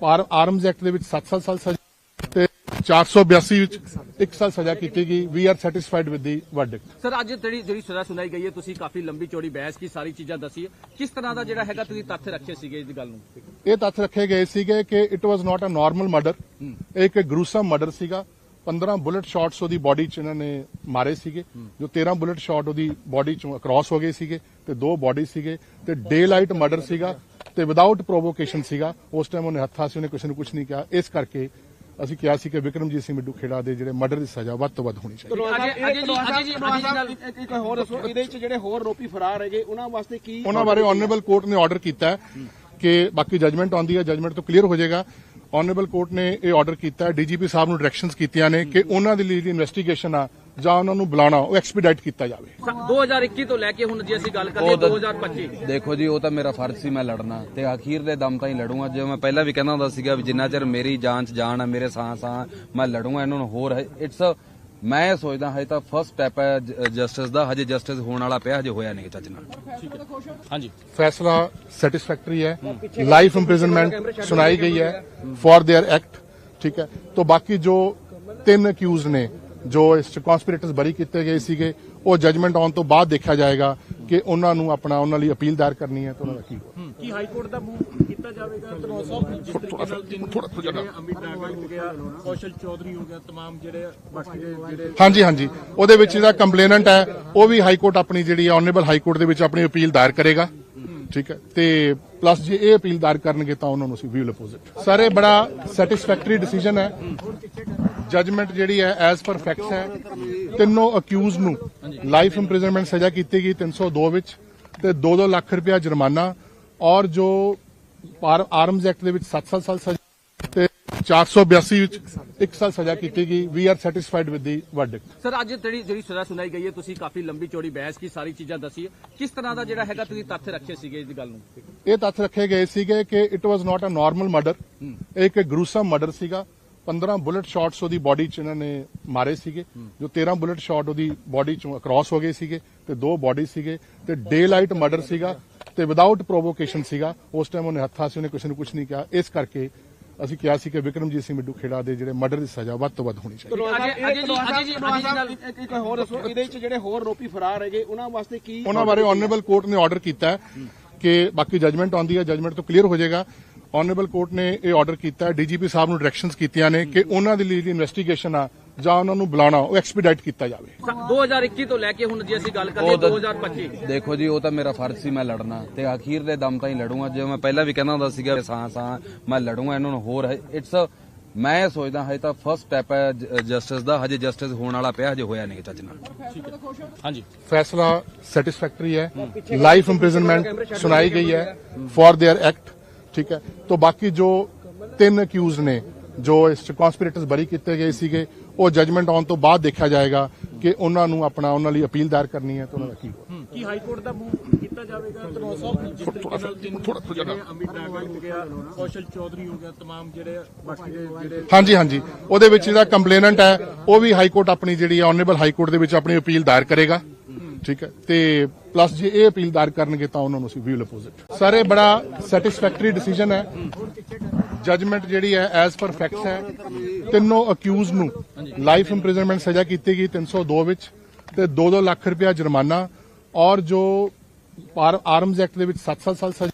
ਆਰਮਜ਼ ਐਕਟ ਦੇ ਵਿੱਚ 7-7 ਸਾਲ ਸਜ਼ਾ ਤੇ 482 ਵਿੱਚ 1 ਸਾਲ ਸਜ਼ਾ ਕੀਤੀ ਗਈ। We are satisfied with the verdict sir ਅੱਜ ਜਿਹੜੀ ਜਿਹੜੀ ਸਜ਼ਾ ਸੁਣਾਈ ਗਈ ਹੈ ਤੁਸੀਂ ਕਾਫੀ ਲੰਬੀ ਚੌੜੀ ਬਹਿਸ ਕੀ ਸਾਰੀ ਚੀਜ਼ਾਂ ਦੱਸੀ ਕਿਸ ਤਰ੍ਹਾਂ ਦਾ ਜਿਹੜਾ ਹੈਗਾ ਤੁਸੀਂ ਤੱਥ ਰੱਖੇ ਸੀਗੇ ਇਸ ਗੱਲ ਨੂੰ? ਇਹ ਤੱਥ ਰੱਖੇ ਗਏ ਸੀਗੇ ਕਿ it was not a normal murder ਇਹ ਇੱਕ ਗਰੂਸਮ ਮਰਡਰ ਸੀਗਾ। 15 ਬੁਲਟ ਸ਼ਾਟਸ ਉਹਦੀ ਬਾਡੀ 'ਚ ਇਹਨਾਂ ਨੇ ਮਾਰੇ ਸੀਗੇ ਜੋ 13 ਬੁਲਟ ਸ਼ਾਟ ਉਹਦੀ ਬਾਡੀ 'ਚੋਂ ਅਕ੍ਰੋਸ ਹੋ ਗਏ ਸੀਗੇ ਤੇ ਦੋ ਬਾਡੀ ਸੀਗੇ ਤੇ ਡੇ ਲਾਈਟ ਮਰਡਰ ਸੀਗਾ ਤੇ ਵਿਦਆਊਟ ਪ੍ਰੋਵੋਕੇਸ਼ਨ ਸੀਗਾ। ਉਸ ਟਾਈਮ ਉਹਨੇ ਹੱਥਾਂ ਸੀ ਉਹਨੇ ਕਿਸੇ ਨੂੰ ਕੁਝ ਨਹੀਂ ਕਿਹਾ। ਇਸ ਕਰਕੇ ਅਸੀਂ ਕਿਹਾ ਸੀ ਕਿ ਵਿਕਰਮਜੀਤ ਸਿੰਘ ਮਿੱਡੂ ਖੇੜਾ ਦੇ ਜਿਹੜੇ ਮਰਡਰ ਦੀ ਸਜ਼ਾ ਵੱਧ ਤੋਂ ਵੱਧ ਹੋਣੀ ਚਾਹੀਦੀ ਅਜੇ- ਅਜੇ ਜੀ- ਅਜੇ ਜੀ- ਅਜੇ ਜੀ ਗੱਲ- ਇੱਕ ਇੱਕ ਹੋਰ ਦੱਸੋ ਇਹਦੇ ਵਿੱਚ ਜਿਹੜੇ ਹੋਰ ਆਰੋਪੀ ਫਰਾਰ ਹੈਗੇ ਉਹਨਾਂ ਵਾਸਤੇ ਕੀ ਉਹਨਾਂ ਬਾਰੇ ਆਨਰੇਬਲ ਕੋਰਟ ਨੇ ਆਰਡਰ ਕੀਤਾ ਹੈ ਕਿ ਬਾਕੀ ਜਜਮੈਂਟ ਆਉਂਦੀ ਹੈ ਜਜਮੈਂਟ ਤੋਂ ਕਲੀਅਰ ਹੋ ਜਾਏਗਾ। ਆਨਰੇਬਲ ਕੋਰਟ ਨੇ ਇਹ ਆਰਡਰ ਕੀਤਾ ਹੈ ਡੀਜੀਪੀ ਸਾਹਿਬ ਨੂੰ ਡਾਇਰੈਕਸ਼ਨਸ ਕੀਤੀਆਂ ਨੇ ਕਿ ਉਹਨਾਂ ਦੀ ਲਈ ਜਿਹੜੀ ਇਨਵੈਸਟੀਗੇਸ਼ਨ ਆ ਜਾਂ ਉਹਨਾਂ ਨੂੰ ਬੁਲਾਉਣਾ ਉਹ ਐਕਸਪੀਡਾਈਟ ਕੀਤਾ ਜਾਵੇ। 2021 ਤੋਂ ਲੈ ਕੇ ਹੁਣ ਜੇ ਅਸੀਂ ਗੱਲ ਕਰੀਏ ਉਹ ਤਾਂ- 2025 ਦੇਖੋ ਜੀ ਉਹ ਤਾਂ ਮੇਰਾ ਫਰਜ਼ ਸੀ ਮੈਂ ਲੜਨਾ ਤੇ ਅਖੀਰ ਦੇ ਦਮ ਤਾਈਂ ਲੜੂੰਗਾ। ਜਿਵੇਂ ਮੈਂ ਪਹਿਲਾਂ ਵੀ ਕਹਿੰਦਾ ਹੁੰਦਾ ਸੀਗਾ ਵੀ ਜਿੰਨਾ ਚਿਰ ਮੇਰੀ ਜਾਨ ਚ ਜਾਨ ਹੈ ਮੇਰੇ ਸਾਹ ਸਾਹ ਮੈਂ ਲੜੂੰਗਾ ਇਹਨਾਂ ਨੂੰ ਹੋਰ ਇਟਸ ਮੈਂ ਸੋਚਦਾ ਹਜੇ ਤਾਂ ਫਸਟ ਸਟੈਪ ਹੈ ਜਸਟਿਸ ਦਾ ਹਜੇ ਜਸਟਿਸ ਹੋਣ ਵਾਲਾ ਪਿਆ ਹਜੇ ਹੋਇਆ ਨਹੀਂ ਚੱਜ ਨਾਲ। ਹਾਂਜੀ। ਫੈਸਲਾ ਸੈਟੀਸਫੈਕਟਰੀ ਹੈ। ਲਾਈਫ ਇੰਪ੍ਰਿਜ਼ਨਮੈਂਟ ਸੁਣਾਈ ਗਈ ਹੈ ਫॉर देयर ਐਕਟ ਠੀਕ ਹੈ। ਤੋਂ ਬਾਕੀ ਜੋ ਤਿੰਨ ਅਕਿਊਜ਼ ਨੇ ਜੋ ਇਸ ਚ ਕਨਸਪੀਰੇਟਰਸ ਬਰੀ ਕੀਤੇ ਗਏ ਸੀਗੇ ਉਹ ਜਜਮੈਂਟ ਆਉਣ ਤੋਂ ਬਾਅਦ ਦੇਖਿਆ ਜਾਏਗਾ ਕਿ ਉਹਨਾਂ ਨੂੰ ਆਪਣਾ ਉਹਨਾਂ ਲਈ ਅਪੀਲ ਦਾਇਰ ਕਰਨੀ ਹੈ ਤਾਂ ਉਹਨਾਂ ਦਾ ਕੀ ਕੀ ਹਾਈ ਕੋਰਟ ਦਾ ਕੀਤਾ ਜਾਵੇਗਾ ਧਨੌਰ ਸਾਹਿਬ ਜਿਸ ਤਰੀਕੇ ਨਾਲ ਤਿੰਨ ਜਿਹੜੇ ਅਮਿਤ ਨਾਗਰ ਹੋ ਗਿਆ ਕੌਸ਼ਲ ਚੌਧਰੀ ਹੋ ਗਿਆ तमाम ਜਿਹੜੇ ਬਾਕੀ ਦੇ ਜਿਹੜੇ ਹਾਂਜੀ ਹਾਂਜੀ ਉਹਦੇ ਵਿੱਚ ਜਿਹੜਾ ਕੰਪਲੇਨੈਂਟ ਹੈ ਉਹ ਵੀ ਹਾਈ ਕੋਰਟ ਆਪਣੀ ਜਿਹੜੀ ਆਨਰੇਬਲ ਹਾਈ ਕੋਰਟ ਦੇ ਵਿੱਚ ਆਪਣੀ ਅਪੀਲ ਦਾਇਰ ਕਰੇਗਾ ਠੀਕ ਹੈ ਤੇ ਪਲੱਸ ਜੇ ਇਹ ਅਪੀਲ ਦਾਇਰ ਕਰਨਗੇ ਤਾਂ ਉਹਨਾਂ ਨੂੰ ਅਸੀਂ ਵੀਲ ਅਪੋਜ਼ਿਟ ਸਰ ਇਹ ਬੜਾ ਸੈਟੀਸਫੈਕਟਰੀ ਡਿਸੀਜਨ ਹੈ ਜਜਮੈਂਟ ਜਿਹੜੀ ਹੈ ਐਜ਼ ਪਰ ਫੈਕਟਸ ਹੈ ਤਿੰਨੋਂ ਅਕਿਊਜ਼ ਨੂੰ ਲਾਈਫ ਇੰਪ੍ਰਿਜ਼ਨਮੈਂਟ ਸਜ਼ਾ ਕੀਤੀ ਗਈ 302 ਵਿੱਚ ਤੇ 2-2 ਲੱਖ ਰੁਪਇਆ ਜੁਰਮਾਨਾ ਔਰ ਜੋ ਆਰਮਜ਼ ਐਕਟ ਦੇ ਵਿੱਚ 7 ਸਾਲ ਸਜ਼ਾ ਤੇ 482 ਵਿੱਚ 1 ਸਾਲ ਸਜ਼ਾ ਕੀਤੀ ਗਈ। We are satisfied with the verdict sir ਅੱਜ ਜਿਹੜੀ ਜਿਹੜੀ ਸਜ਼ਾ ਸੁਣਾਈ ਗਈ ਹੈ ਤੁਸੀਂ ਕਾਫੀ ਲੰਬੀ ਚੌੜੀ ਬਹਿਸ ਕੀ ਸਾਰੀ ਚੀਜ਼ਾਂ ਦੱਸੀ ਕਿਸ ਤਰ੍ਹਾਂ ਦਾ ਜਿਹੜਾ ਹੈਗਾ ਤੁਸੀਂ ਤੱਥ ਰੱਖੇ ਸੀਗੇ ਇਸ ਗੱਲ ਨੂੰ? ਇਹ ਤੱਥ ਰੱਖੇ ਗਏ ਸੀਗੇ ਕਿ it was not a normal murder ਇਹ ਇੱਕ ਗਰੂਸਮ ਮਰਡਰ ਸੀਗਾ। 15 ਬੁਲਟ ਸ਼ਾਟਸ ਉਹਦੀ ਬਾਡੀ 'ਚ ਇਹਨਾਂ ਨੇ ਮਾਰੇ ਸੀਗੇ। ਜੋ 13 ਬੁਲਟ ਸ਼ਾਟ ਉਹਦੀ ਬਾਡੀ 'ਚੋਂ ਅਕ੍ਰੋਸ ਹੋ ਗਏ ਸੀਗੇ ਤੇ ਦੋ ਬਾਡੀ ਸੀਗੇ ਤੇ ਡੇ ਲਾਈਟ ਮਰਡਰ ਸੀਗਾ। ਤੇ ਵਿਦਆਊਟ ਪ੍ਰੋਵੋਕੇਸ਼ਨ ਸੀਗਾ ਉਸ ਟਾਈਮ ਉਹਨੇ ਹੱਥਾਂ ਸੀ ਉਹਨੇ ਕਿਸੇ ਨੂੰ ਕੁਝ ਨਹੀਂ ਕਿਹਾ। ਇਸ ਕਰਕੇ ਅਸੀਂ ਕਿਹਾ ਸੀ ਕਿ ਵਿਕਰਮਜੀਤ ਸਿੰਘ ਮਿੱਡੂ ਖੇੜਾ ਦੇ ਜਿਹੜੇ ਮਰਡਰ ਦੀ ਸਜ਼ਾ ਵੱਧ ਤੋਂ ਵੱਧ ਹੋਣੀ ਚਾਹੀਦੀ ਅਜੇ- ਅਜੇ ਜੀ- ਅਜੇ ਜੀ- ਅਜੇ ਜੀ ਗੱਲ- ਇੱਕ ਹੋਰ ਦੱਸੋ ਇਹਦੇ ਵਿੱਚ ਜਿਹੜੇ ਹੋਰ ਆਰੋਪੀ ਫਰਾਰ ਹੈਗੇ ਉਹਨਾਂ ਵਾਸਤੇ ਕੀ ਉਹਨਾਂ ਬਾਰੇ ਆਨਰੇਬਲ ਕੋਰਟ ਨੇ ਆਰਡਰ ਕੀਤਾ ਹੈ ਕਿ ਬਾਕੀ ਜਜਮੈਂਟ ਆਉਂਦੀ ਹੈ ਜਜਮੈਂਟ ਤੋਂ ਕਲੀਅਰ ਹੋ ਜਾਏਗਾ। ਆਨਰੇਬਲ ਕੋਰਟ ਨੇ ਇਹ ਆਰਡਰ ਕੀਤਾ ਹੈ ਡੀਜੀਪੀ ਸਾਹਿਬ ਨੂੰ ਡਾਇਰੈਕਸ਼ਨਸ ਕੀਤੀਆਂ ਨੇ ਕਿ ਉਹਨਾਂ ਦੀ ਲਈ ਜਿਹੜੀ ਇਨਵੈਸਟੀਗੇਸ਼ਨ ਆ ਜਾਂ ਉਹਨਾਂ ਨੂੰ ਬੁਲਾਣਾ ਉਹ ਐਕਸਪੀਡਾਈਟ ਕੀਤਾ ਜਾਵੇ। 2021 ਤੋਂ ਲੈ ਕੇ ਹੁਣ ਜੇ ਅਸੀਂ ਗੱਲ ਕਰੀਏ 2025 ਦੇਖੋ ਜੀ ਉਹ ਤਾਂ ਮੇਰਾ ਫਰਜ਼ ਸੀ ਮੈਂ ਲੜਨਾ ਤੇ ਆਖੀਰ ਦੇ ਦਮ ਤਾਂ ਹੀ ਜਿਵੇਂ ਮੈਂ ਪਹਿਲਾਂ ਵੀ ਕਹਿੰਦਾ ਹੁੰਦਾ ਸੀਗਾ ਸਾਂ ਸਾਂ ਮੈਂ ਲੜੂੰਗਾ ਇਹਨਾਂ ਨੂੰ ਹੋਰ ਇਟਸ ਮੈਂ ਸੋਚਦਾ ਹਜੇ ਤਾਂ ਫਰਸਟ ਸਟੈਪ ਹੈ ਜਸਟਿਸ ਦਾ। ਹਜੇ ਜਸਟਿਸ ਹੋਣ ਵਾਲਾ ਪਿਆ ਹਜੇ ਹੋਇਆ ਨਹੀਂ ਚੱਜ ਨਾਲ। ਹਾਂਜੀ। ਫੈਸਲਾ ਸੈਟੀਸਫੈਕਟਰੀ ਹੈ। ਲਾਈਫ ਇੰਪ੍ਰਿਜ਼ਨਮੈਂਟ ਸੁਣਾਈ ਗਈ ਹੈ ਫॉर देयर ਐਕਟ ਠੀਕ ਹੈ। ਤੋਂ ਬਾਕੀ ਜੋ ਤਿੰਨ ਅਕਿਊਜ਼ ਨੇ ਜੋ ਇਸ ਕਨਸਪੀਰੇਟਰਸ ਬਰੀ ਕੀਤੇ ਗਏ ਸੀਗੇ ਉਹ ਜਜਮੈਂਟ ਆਉਣ ਤੋਂ ਬਾਅਦ ਦੇਖਿਆ ਜਾਏਗਾ ਕਿ ਉਹਨਾਂ ਨੂੰ ਆਪਣਾ ਉਹਨਾਂ ਲਈ ਅਪੀਲ ਦਾਇਰ ਕਰਨੀ ਹੈ ਤਾਂ ਉਹਨਾਂ ਦਾ ਕੀ ਹੋਊ। ਕੀ ਹਾਈ ਕੋਰਟ ਦਾ ਮੂਵ ਕੀਤਾ ਜਾਵੇਗਾ ਧਨੌਰ ਸਾਹਿਬ ਜਿਸ ਤਰੀਕੇ ਨਾਲ ਤਿੰਨ ਜਿਹੜੇ ਅਮਿਤ ਨਾਗਰ ਹੋ ਗਿਆ ਕੌਸ਼ਲ ਚੌਧਰੀ ਹੋ ਗਿਆ तमाम ਜਿਹੜੇ ਬਾਕੀ ਦੇ ਜਿਹੜੇ ਹਾਂਜੀ ਹਾਂਜੀ ਉਹਦੇ ਵਿੱਚ ਜਿਹੜਾ ਕੰਪਲੇਨੈਂਟ ਹੈ ਉਹ ਵੀ ਹਾਈ ਕੋਰਟ ਆਪਣੀ ਜਿਹੜੀ ਆਨਰੇਬਲ ਹਾਈ ਕੋਰਟ ਦੇ ਵਿੱਚ ਆਪਣੀ ਅਪੀਲ ਦਾਇਰ ਕਰੇਗਾ ਠੀਕ ਹੈ? ਤੇ ਪਲੱਸ ਜੇ ਇਹ ਅਪੀਲ ਦਾਇਰ ਕਰਨਗੇ ਤਾਂ ਉਹਨਾਂ ਨੂੰ ਅਸੀਂ ਵੀਲ ਅਪੋਜ਼ਿਟ ਸਰ ਇਹ ਬੜਾ ਸੈਟੀਸਫੈਕਟਰੀ ਡਿਸੀਜਨ ਹੈ। ਜਜਮੈਂਟ ਜਿਹੜੀ ਹੈ ਐਜ਼ ਪਰ ਫੈਕਟਸ ਹੈ। ਤਿੰਨੋਂ ਅਕਿਊਜ਼ ਨੂੰ ਲਾਈਫ ਇੰਪ੍ਰਿਜ਼ਨਮੈਂਟ ਸਜ਼ਾ ਕੀਤੀ ਗਈ 302 ਵਿੱਚ ਤੇ 2-2 ਲੱਖ ਰੁਪਇਆ ਜੁਰਮਾਨਾ ਔਰ ਜੋ ਆਰਮਜ਼ ਐਕਟ ਦੇ ਵਿੱਚ 7 ਸਾਲ ਸਜ਼ਾ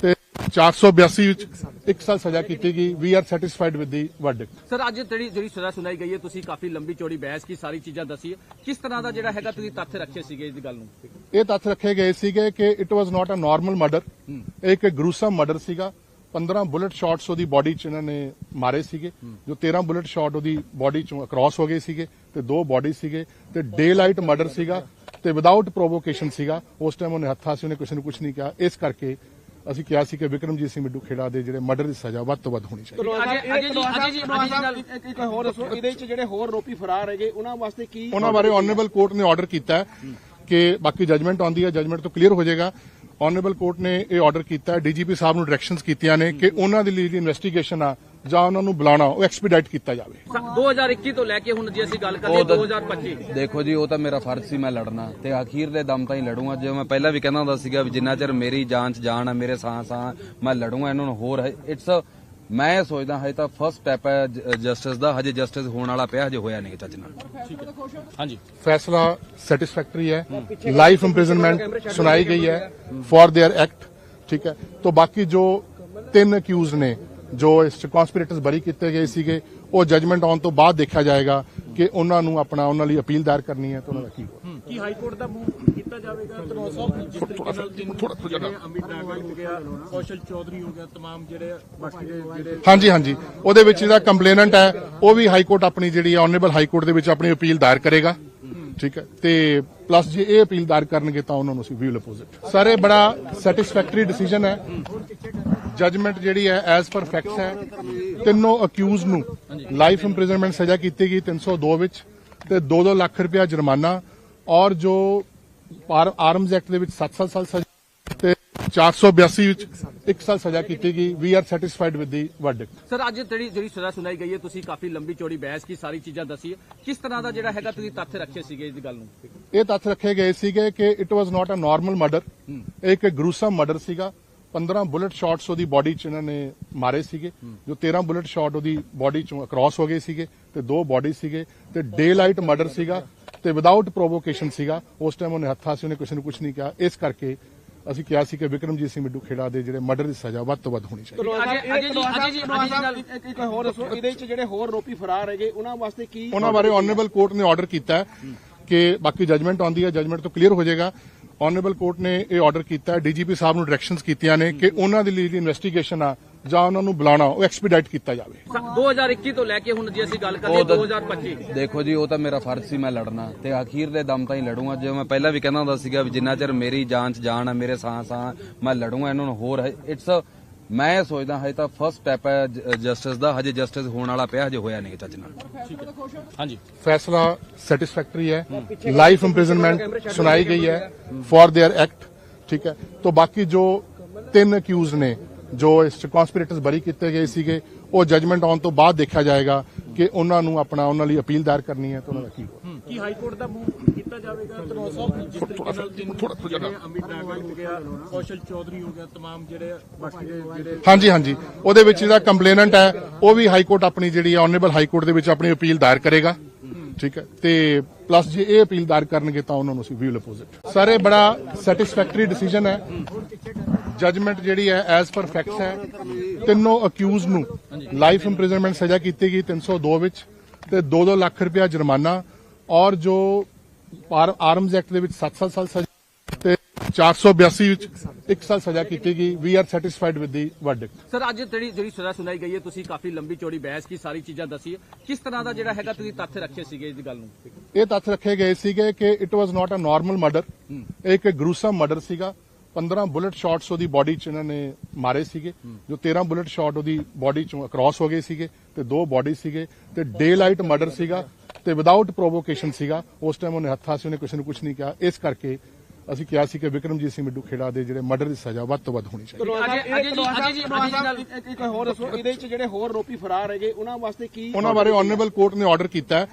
ਤੇ 482 ਵਿੱਚ 1 ਸਾਲ ਸਜ਼ਾ ਕੀਤੀ ਗਈ। We are satisfied with the verdict sir ਅੱਜ ਜਿਹੜੀ ਜਿਹੜੀ ਸਜ਼ਾ ਸੁਣਾਈ ਗਈ ਹੈ ਤੁਸੀਂ ਕਾਫੀ ਲੰਬੀ ਚੌੜੀ ਬਹਿਸ ਕੀ ਸਾਰੀ ਚੀਜ਼ਾਂ ਦੱਸੀ ਕਿਸ ਤਰ੍ਹਾਂ ਦਾ ਜਿਹੜਾ ਹੈਗਾ ਤੁਸੀਂ ਤੱਥ ਰੱਖੇ ਸੀਗੇ ਇਸ ਗੱਲ ਨੂੰ? ਇਹ ਤੱਥ ਰੱਖੇ ਗਏ ਸੀਗੇ ਕਿ it was not a normal murder ਇਹ ਇੱਕ ਗਰੂਸਮ ਮਰਡਰ ਸੀਗਾ। 15 ਬੁਲਟ ਸ਼ਾਟਸ ਉਹਦੀ ਬਾਡੀ 'ਚ ਇਹਨਾਂ ਨੇ ਮਾਰੇ ਸੀਗੇ। ਜੋ 13 ਬੁਲਟ ਸ਼ਾਟ ਉਹਦੀ ਬਾਡੀ 'ਚੋਂ ਅਕ੍ਰੋਸ ਹੋ ਗਏ ਸੀਗੇ ਤੇ ਦੋ ਬਾਡੀ ਸੀਗੇ ਤੇ ਡੇ ਲਾਈਟ ਮਰਡਰ ਸੀਗਾ ਤੇ ਵਿਦਆਊਟ ਪ੍ਰੋਵੋਕੇਸ਼ਨ ਸੀਗਾ। ਉਸ ਟਾਈਮ ਉਹਨੇ ਹੱਥਾਂ ਸੀ ਉਹਨੇ ਕਿਸੇ ਨੂੰ ਕੁਝ ਨਹੀਂ ਕਿਹਾ। ਇਸ ਕਰਕੇ ਅਸੀਂ ਕਿਹਾ ਸੀ ਕਿ ਵਿਕਰਮਜੀਤ ਸਿੰਘ ਮਿੱਡੂ ਖੇੜਾ ਦੇ ਜਿਹੜੇ ਮਰਡਰ ਦੀ ਸਜ਼ਾ ਵੱਧ ਤੋਂ ਵੱਧ ਹੋਣੀ ਚਾਹੀਦੀ। ਅਜੇ- ਅਜੇ ਜੀ- ਅਜੇ ਜੀ- ਅਜੇ ਜੀ ਗੱਲ- ਇੱਕ ਇੱਕ ਹੋਰ ਦੱਸੋ ਇਹਦੇ ਵਿੱਚ ਜਿਹੜੇ ਹੋਰ ਆਰੋਪੀ ਫਰਾਰ ਹੈਗੇ ਉਹਨਾਂ ਵਾਸਤੇ ਕੀ ਉਹਨਾਂ ਬਾਰੇ ਆਨਰੇਬਲ ਕੋਰਟ ਨੇ ਆਰਡਰ ਕੀਤਾ ਹੈ ਕਿ ਬਾਕੀ ਜਜਮੈਂਟ ਆਉਂਦੀ ਹੈ ਜਜਮੈਂਟ ਤੋਂ ਕਲੀਅਰ ਹੋ ਜਾਏਗਾ। ਆਨਰੇਬਲ ਕੋਰਟ ਨੇ ਇਹ ਆਰਡਰ ਕੀਤਾ ਹੈ ਡੀਜੀਪੀ ਸਾਹਿਬ ਨੂੰ ਡਾਇਰੈਕਸ਼ਨਸ ਕੀਤੀਆਂ ਨੇ ਕਿ ਉਹਨਾਂ ਦੀ ਲਈ ਜਿਹੜੀ ਇਨਵੈਸਟੀਗੇਸ਼ਨ ਆ ਜਾਂ ਉਹਨਾਂ ਨੂੰ ਬੁਲਾਣਾ ਉਹ ਐਕਸਪੀਡਾਈਟ ਕੀਤਾ ਜਾਵੇ। 2021 ਤੋਂ ਲੈ ਕੇ ਹੁਣ ਜੇ ਅਸੀਂ ਗੱਲ ਕਰੀਏ 2025 ਦੇਖੋ ਜੀ ਉਹ ਤਾਂ ਮੇਰਾ ਫਰਜ਼ ਸੀ ਮੈਂ ਲੜਨਾ ਤੇ ਆਖੀਰ ਦੇ ਦਮ ਤਾਈਂ ਲੜੂੰਗਾ। ਜਿਵੇਂ ਮੈਂ ਪਹਿਲਾਂ ਵੀ ਕਹਿੰਦਾ ਹੁੰਦਾ ਸੀਗਾ ਵੀ ਜਿੰਨਾ ਚਿਰ ਮੇਰੀ ਜਾਨ ਚ ਜਾਨ ਆ ਮੇਰੇ ਸਾਹ ਸਾਹ ਮੈਂ ਲੜੂੰਗਾ ਇਹਨਾਂ ਨੂੰ ਹੋਰ ਇਟਸ ਮੈਂ ਸੋਚਦਾ ਹਜੇ ਤਾਂ ਫਰਸਟ ਸਟੈਪ ਹੈ ਜਸਟਿਸ ਦਾ। ਹਜੇ ਜਸਟਿਸ ਹੋਣ ਵਾਲਾ ਪਿਆ ਹਜੇ ਹੋਇਆ ਨਹੀਂ ਚੱਜ ਨਾਲ। ਹਾਂਜੀ। ਫੈਸਲਾ ਸੈਟੀਸਫੈਕਟਰੀ ਹੈ। ਲਾਈਫ ਇੰਪ੍ਰਿਜ਼ਨਮੈਂਟ ਸੁਣਾਈ ਗਈ ਹੈ। ਫॉर देयर ਐਕਟ ਠੀਕ ਹੈ। ਤੋਂ ਬਾਕੀ ਜੋ ਤਿੰਨ ਅਕਿਊਜ਼ ਨੇ ਜੋ ਇਸ ਚ ਕਨਸਪੀਰੇਟਰਸ ਬਰੀ ਕੀਤੇ ਗਏ ਸੀਗੇ ਉਹ ਜਜਮੈਂਟ ਆਉਣ ਤੋਂ ਬਾਅਦ ਦੇਖਿਆ ਜਾਏਗਾ ਕਿ ਉਹਨਾਂ ਨੂੰ ਆਪਣਾ ਉਹਨਾਂ ਲਈ ਅਪੀਲ ਦਾਇਰ ਕਰਨੀ ਹੈ ਤਾਂ ਉਹਨਾਂ ਦਾ ਕੀ ਹੋਊ। ਕੀ ਹਾਈ ਕੋਰਟ ਦਾ ਮੂਵ ਕੀਤਾ ਜਾਵੇਗਾ ਧਨੋਆ ਸਾਹਿਬ ਜਿਸ ਤਰੀਕੇ ਨਾਲ ਤਿੰਨ ਜਿਹੜੇ ਅਮਿਤ ਨਾਗਰ ਹੋ ਗਿਆ ਕੌਸ਼ਲ ਚੌਧਰੀ ਹੋ ਗਿਆ तमाम ਜਿਹੜੇ ਬਾਕੀ ਦੇ ਜਿਹੜੇ ਹਾਂਜੀ ਹਾਂਜੀ ਉਹਦੇ ਵਿੱਚ ਜਿਹੜਾ ਕੰਪਲੇਨੈਂਟ ਹੈ ਉਹ ਵੀ ਹਾਈ ਕੋਰਟ ਆਪਣੀ ਜਿਹੜੀ ਆਨਰੇਬਲ ਹਾਈ ਕੋਰਟ ਦੇ ਵਿੱਚ ਆਪਣੀ ਅਪੀਲ ਦਾਇਰ ਕਰੇਗਾ ਠੀਕ ਹੈ? ਤੇ ਪਲੱਸ ਜੇ ਇਹ ਅਪੀਲ ਦਾਇਰ ਕਰਨਗੇ ਤਾਂ ਉਹਨਾਂ ਨੂੰ ਅਸੀਂ ਵੀਲ ਅਪੋਜ਼ਿਟ ਸਰ ਇਹ ਬੜਾ ਸੈਟੀਸਫੈਕਟਰੀ ਡਿਸੀਜਨ ਹੈ। ਜਜਮੈਂਟ ਜਿਹੜੀ ਹੈ ਐਜ਼ ਪਰ ਫੈਕਟਸ ਹੈ। ਤਿੰਨੋਂ ਅਕਿਊਜ਼ ਨੂੰ ਲਾਈਫ ਇੰਪ੍ਰਿਜ਼ਨਮੈਂਟ ਸਜ਼ਾ ਕੀਤੀ ਗਈ 302 ਵਿੱਚ ਤੇ 2-2 ਲੱਖ ਰੁਪਇਆ ਜੁਰਮਾਨਾ। ਔਰ ਜੋ ਆਰਮਜ਼ ਐਕਟ ਦੇ ਵਿੱਚ 7 ਸਾਲ ਸਜ਼ਾ 482 ਵਿੱਚ 1 ਸਾਲ ਸਜ਼ਾ ਕੀਤੀ ਗਈ। We are satisfied with the verdict sir ਅੱਜ ਜਿਹੜੀ ਜਿਹੜੀ ਸਜ਼ਾ ਸੁਣਾਈ ਗਈ ਹੈ ਤੁਸੀਂ ਕਾਫੀ ਲੰਬੀ ਚੌੜੀ ਬਹਿਸ ਕੀ ਸਾਰੀ ਚੀਜ਼ਾਂ ਦੱਸੀ ਕਿਸ ਤਰ੍ਹਾਂ ਦਾ ਜਿਹੜਾ ਹੈਗਾ ਤੁਸੀਂ ਤੱਥ ਰੱਖੇ ਸੀਗੇ ਇਸ ਗੱਲ ਨੂੰ? ਇਹ ਤੱਥ ਰੱਖੇ ਗਏ ਸੀਗੇ ਕਿ it was not a normal murder ਇੱਕ ਗਰੂਸਮ ਮਰਡਰ ਸੀਗਾ। 15 ਬੁਲਟ ਸ਼ਾਟਸ ਉਹਦੀ ਬਾਡੀ 'ਚ ਇਹਨਾਂ ਨੇ ਮਾਰੇ ਸੀਗੇ। ਜੋ 13 ਬੁਲਟ ਸ਼ਾਟ ਉਹਦੀ ਬਾਡੀ 'ਚੋਂ ਅਕ੍ਰੋਸ ਹੋ ਗਏ ਸੀਗੇ ਤੇ ਦੋ ਬਾਡੀ ਸੀਗੇ ਤੇ ਡੇ ਲਾਈਟ ਮਰਡਰ ਸੀਗਾ ਤੇ ਵਿਦਆਊਟ ਪ੍ਰੋਵੋਕੇਸ਼ਨ ਸੀਗਾ। ਉਸ ਟਾਈਮ ਉਹਨੇ ਹੱਥਾਂ ਸੀ ਉਹਨੇ ਕਿਸੇ ਨੂੰ ਕੁਝ ਨਹੀਂ ਕਿਹਾ। ਇਸ ਕਰਕੇ ਅਸੀਂ ਕਿਹਾ ਸੀ ਕਿ ਵਿਕਰਮਜੀਤ ਸਿੰਘ ਮਿੱਡੂ ਖੇੜਾ ਦੇ ਜਿਹੜੇ ਮਰਡਰ ਦੀ ਸਜ਼ਾ ਵੱਧ ਤੋਂ ਵੱਧ ਹੋਣੀ ਚਾਹੀਦੀ। ਇੱਕ ਹੋਰ ਦੱਸੋ ਇਹਦੇ ਵਿੱਚ ਜਿਹੜੇ ਹੋਰ ਆਰੋਪੀ ਫਰਾਰ ਹੈਗੇ ਉਹਨਾਂ ਵਾਸਤੇ ਕੀ ਉਹਨਾਂ ਬਾਰੇ ਆਨਰੇਬਲ ਕੋਰਟ ਨੇ ਆਰਡਰ ਕੀਤਾ ਹੈ ਕਿ ਬਾਕੀ ਜਜਮੈਂਟ ਆਉਂਦੀ ਹੈ ਜਜਮੈਂਟ ਤੋਂ ਕਲੀਅਰ ਹੋ ਜਾਏਗਾ। ਆਨਰੇਬਲ ਕੋਰਟ ਨੇ ਇਹ ਆਰਡਰ ਕੀਤਾ ਹੈ ਡੀਜੀਪੀ ਸਾਹਿਬ ਨੂੰ ਡਾਇਰੈਕਸ਼ਨਸ ਕੀਤੀਆਂ ਨੇ ਕਿ ਉਹਨਾਂ ਦੀ ਲਈ ਇਨਵੈਸਟੀਗੇਸ਼ਨ ਆ ਜਾਂ ਉਹਨਾਂ ਨੂੰ ਬੁਲਾਣਾ ਉਹ ਐਕਸਪੀਡਾਈਟ ਕੀਤਾ ਜਾਵੇ। 2021 ਤੋਂ ਲੈ ਕੇ ਹੁਣ ਜੇ ਅਸੀਂ ਗੱਲ ਕਰੀਏ 2025 ਦੇਖੋ ਜੀ ਉਹ ਤਾਂ ਮੇਰਾ ਫਰਜ਼ ਸੀ ਮੈਂ ਲੜਨਾ ਤੇ ਆਖੀਰ ਦੇ ਦਮ ਤਾਈਂ ਲੜੂੰਗਾ। ਜਿਵੇਂ ਮੈਂ ਪਹਿਲਾਂ ਵੀ ਕਹਿੰਦਾ ਹੁੰਦਾ ਸੀਗਾ ਵੀ ਜਿੰਨਾ ਚਿਰ ਮੇਰੀ ਜਾਨ ਚ ਜਾਨ ਆ ਮੇਰੇ ਸਾਹ ਸਾਹ ਮੈਂ ਲੜੂੰਗਾ ਇਹਨਾਂ ਨੂੰ ਹੋਰ ਇਟਸ ਮੈਂ ਸੋਚਦਾ ਹਜੇ ਤਾਂ ਫਰਸਟ ਸਟੈਪ ਹੈ ਜਸਟਿਸ ਦਾ। ਹਜੇ ਜਸਟਿਸ ਹੋਣ ਵਾਲਾ ਪਿਆ ਹਜੇ ਹੋਇਆ ਨਹੀਂ ਚੱਜ ਨਾਲ। ਹਾਂਜੀ। ਫੈਸਲਾ ਸੈਟੀਸਫੈਕਟਰੀ ਹੈ। ਲਾਈਫ ਇੰਪ੍ਰਿਜ਼ਨਮੈਂਟ ਸੁਣਾਈ ਗਈ ਹੈ। ਫॉर देयर ਐਕਟ ਠੀਕ ਹੈ। ਤੋਂ ਬਾਕੀ ਜੋ ਤਿੰਨ ਅਕਿਊਜ਼ ਨੇ ਜੋ ਇਸ ਚ ਕਨਸਪੀਰੇਟਰਸ ਬਰੀ ਕੀਤੇ ਗਏ ਸੀਗੇ ਉਹ ਜਜਮੈਂਟ ਆਉਣ ਤੋਂ ਬਾਅਦ ਦੇਖਿਆ ਜਾਏਗਾ ਕਿ ਉਹਨਾਂ ਨੂੰ ਆਪਣਾ ਉਹਨਾਂ ਲਈ ਅਪੀਲ ਦਾਇਰ ਕਰਨੀ ਹੈ ਤਾਂ ਉਹਨਾਂ ਦਾ ਕੀ ਹੋਊ। ਕੀ ਹਾਈ ਕੋਰਟ ਦਾ ਮੂਵ ਕੀਤਾ ਜਾਵੇਗਾ ਧਨੋਆ ਸਾਹਿਬ ਜਿਸ ਤਰੀਕੇ ਨਾਲ ਤਿੰਨ ਜਿਹੜੇ ਅਮਿਤ ਨਾਗਰ ਹੋ ਗਿਆ ਕੌਸ਼ਲ ਚੌਧਰੀ ਹੋ ਗਿਆ तमाम ਜਿਹੜੇ ਬਾਕੀ ਦੇ ਜਿਹੜੇ ਹਾਂਜੀ ਹਾਂਜੀ ਉਹਦੇ ਵਿੱਚ ਜਿਹੜਾ ਕੰਪਲੇਨੈਂਟ ਹੈ ਉਹ ਵੀ ਹਾਈ ਕੋਰਟ ਆਪਣੀ ਜਿਹੜੀ ਆਨਰੇਬਲ ਹਾਈ ਕੋਰਟ ਦੇ ਵਿੱਚ ਆਪਣੀ ਅਪੀਲ ਦਾਇਰ ਕਰੇਗਾ ਠੀਕ ਹੈ? ਤੇ ਪਲੱਸ ਜੇ ਇਹ ਅਪੀਲ ਕਰਨਗੇ ਤਾਂ ਉਹਨਾਂ ਨੂੰ ਅਸੀਂ ਵੀਲ ਅਪੋਜ਼ਿਟ ਸਰ ਇਹ ਬੜਾ ਸੈਟੀਸਫੈਕਟਰੀ ਡਿਸੀਜਨ ਹੈ। ਜਜਮੈਂਟ ਜਿਹੜੀ ਹੈ ਐਜ਼ ਪਰ ਫੈਕਟਸ ਹੈ। ਤਿੰਨੋਂ ਅਕਿਊਜ਼ ਨੂੰ ਲਾਈਫ ਇੰਪ੍ਰਿਜ਼ਨਮੈਂਟ ਸਜ਼ਾ ਕੀਤੀ ਗਈ 302 ਵਿੱਚ ਤੇ 2-2 ਲੱਖ ਰੁਪਇਆ ਜੁਰਮਾਨਾ। ਔਰ ਜੋ ਆਰਮਜ਼ ਐਕਟ ਦੇ ਵਿੱਚ 7 ਸਾਲ ਸਜ਼ਾ 482 ਵਿੱਚ 1 ਸਾਲ ਸਜ਼ਾ ਕੀਤੀ ਗਈ। We are satisfied with the verdict sir ਅੱਜ ਜਿਹੜੀ ਜਿਹੜੀ ਸਜ਼ਾ ਸੁਣਾਈ ਗਈ ਹੈ ਤੁਸੀਂ ਕਾਫੀ ਲੰਬੀ ਚੌੜੀ ਬਹਿਸ ਕੀ ਸਾਰੀ ਚੀਜ਼ਾਂ ਦੱਸੀ ਕਿਸ ਤਰ੍ਹਾਂ ਦਾ ਜਿਹੜਾ ਹੈਗਾ ਤੁਸੀਂ ਤੱਥ ਰੱਖੇ ਸੀਗੇ ਇਸ ਗੱਲ ਨੂੰ? ਇਹ ਤੱਥ ਰੱਖੇ ਗਏ ਸੀਗੇ ਕਿ it was not a normal murder ਇੱਕ ਗਰੂਸਮ ਮਰਡਰ ਸੀਗਾ। 15 ਬੁਲਟ ਸ਼ਾਟਸ ਉਹਦੀ ਬਾਡੀ 'ਚ ਇਹਨਾਂ ਨੇ ਮਾਰੇ ਸੀਗੇ। ਜੋ 13 ਬੁਲਟ ਸ਼ਾਟ ਉਹਦੀ ਬਾਡੀ 'ਚੋਂ ਅਕ੍ਰੋਸ ਹੋ ਗਏ ਸੀਗੇ ਤੇ ਦੋ ਬਾਡੀ ਸੀਗੇ ਤੇ ਡੇ ਲਾਈਟ ਮਰਡਰ ਸੀਗਾ ਤੇ ਵਿਦਆਊਟ ਪ੍ਰੋਵੋਕੇਸ਼ਨ ਸੀਗਾ। ਉਸ ਟਾਈਮ ਉਹਨੇ ਹੱਥਾਂ ਸੀ ਉਹਨੇ ਕਿਸੇ ਨੂੰ ਕੁਝ ਨਹੀਂ ਕਿਹਾ। ਇਸ ਕਰਕੇ ਅਸੀਂ ਕਿਹਾ ਸੀ ਕਿ ਵਿਕਰਮਜੀਤ ਸਿੰਘ ਮਿੱਡੂ ਖੇੜਾ ਦੇ ਜਿਹੜੇ ਮਰਡਰ ਦੀ ਸਜ਼ਾ ਵੱਧ ਤੋਂ ਵੱਧ ਹੋਣੀ ਚਾਹੀਦੀ ਇੱਕ ਇੱਕ ਹੋਰ ਦੱਸੋ ਇਹਦੇ ਵਿੱਚ ਜਿਹੜੇ ਹੋਰ ਆਰੋਪੀ ਫਰਾਰ ਹੈਗੇ ਉਹਨਾਂ ਵਾਸਤੇ ਕੀ ਉਹਨਾਂ ਬਾਰੇ ਆਨਰੇਬਲ ਕੋਰਟ ਨੇ ਆਰਡਰ ਕੀਤਾ ਹੈ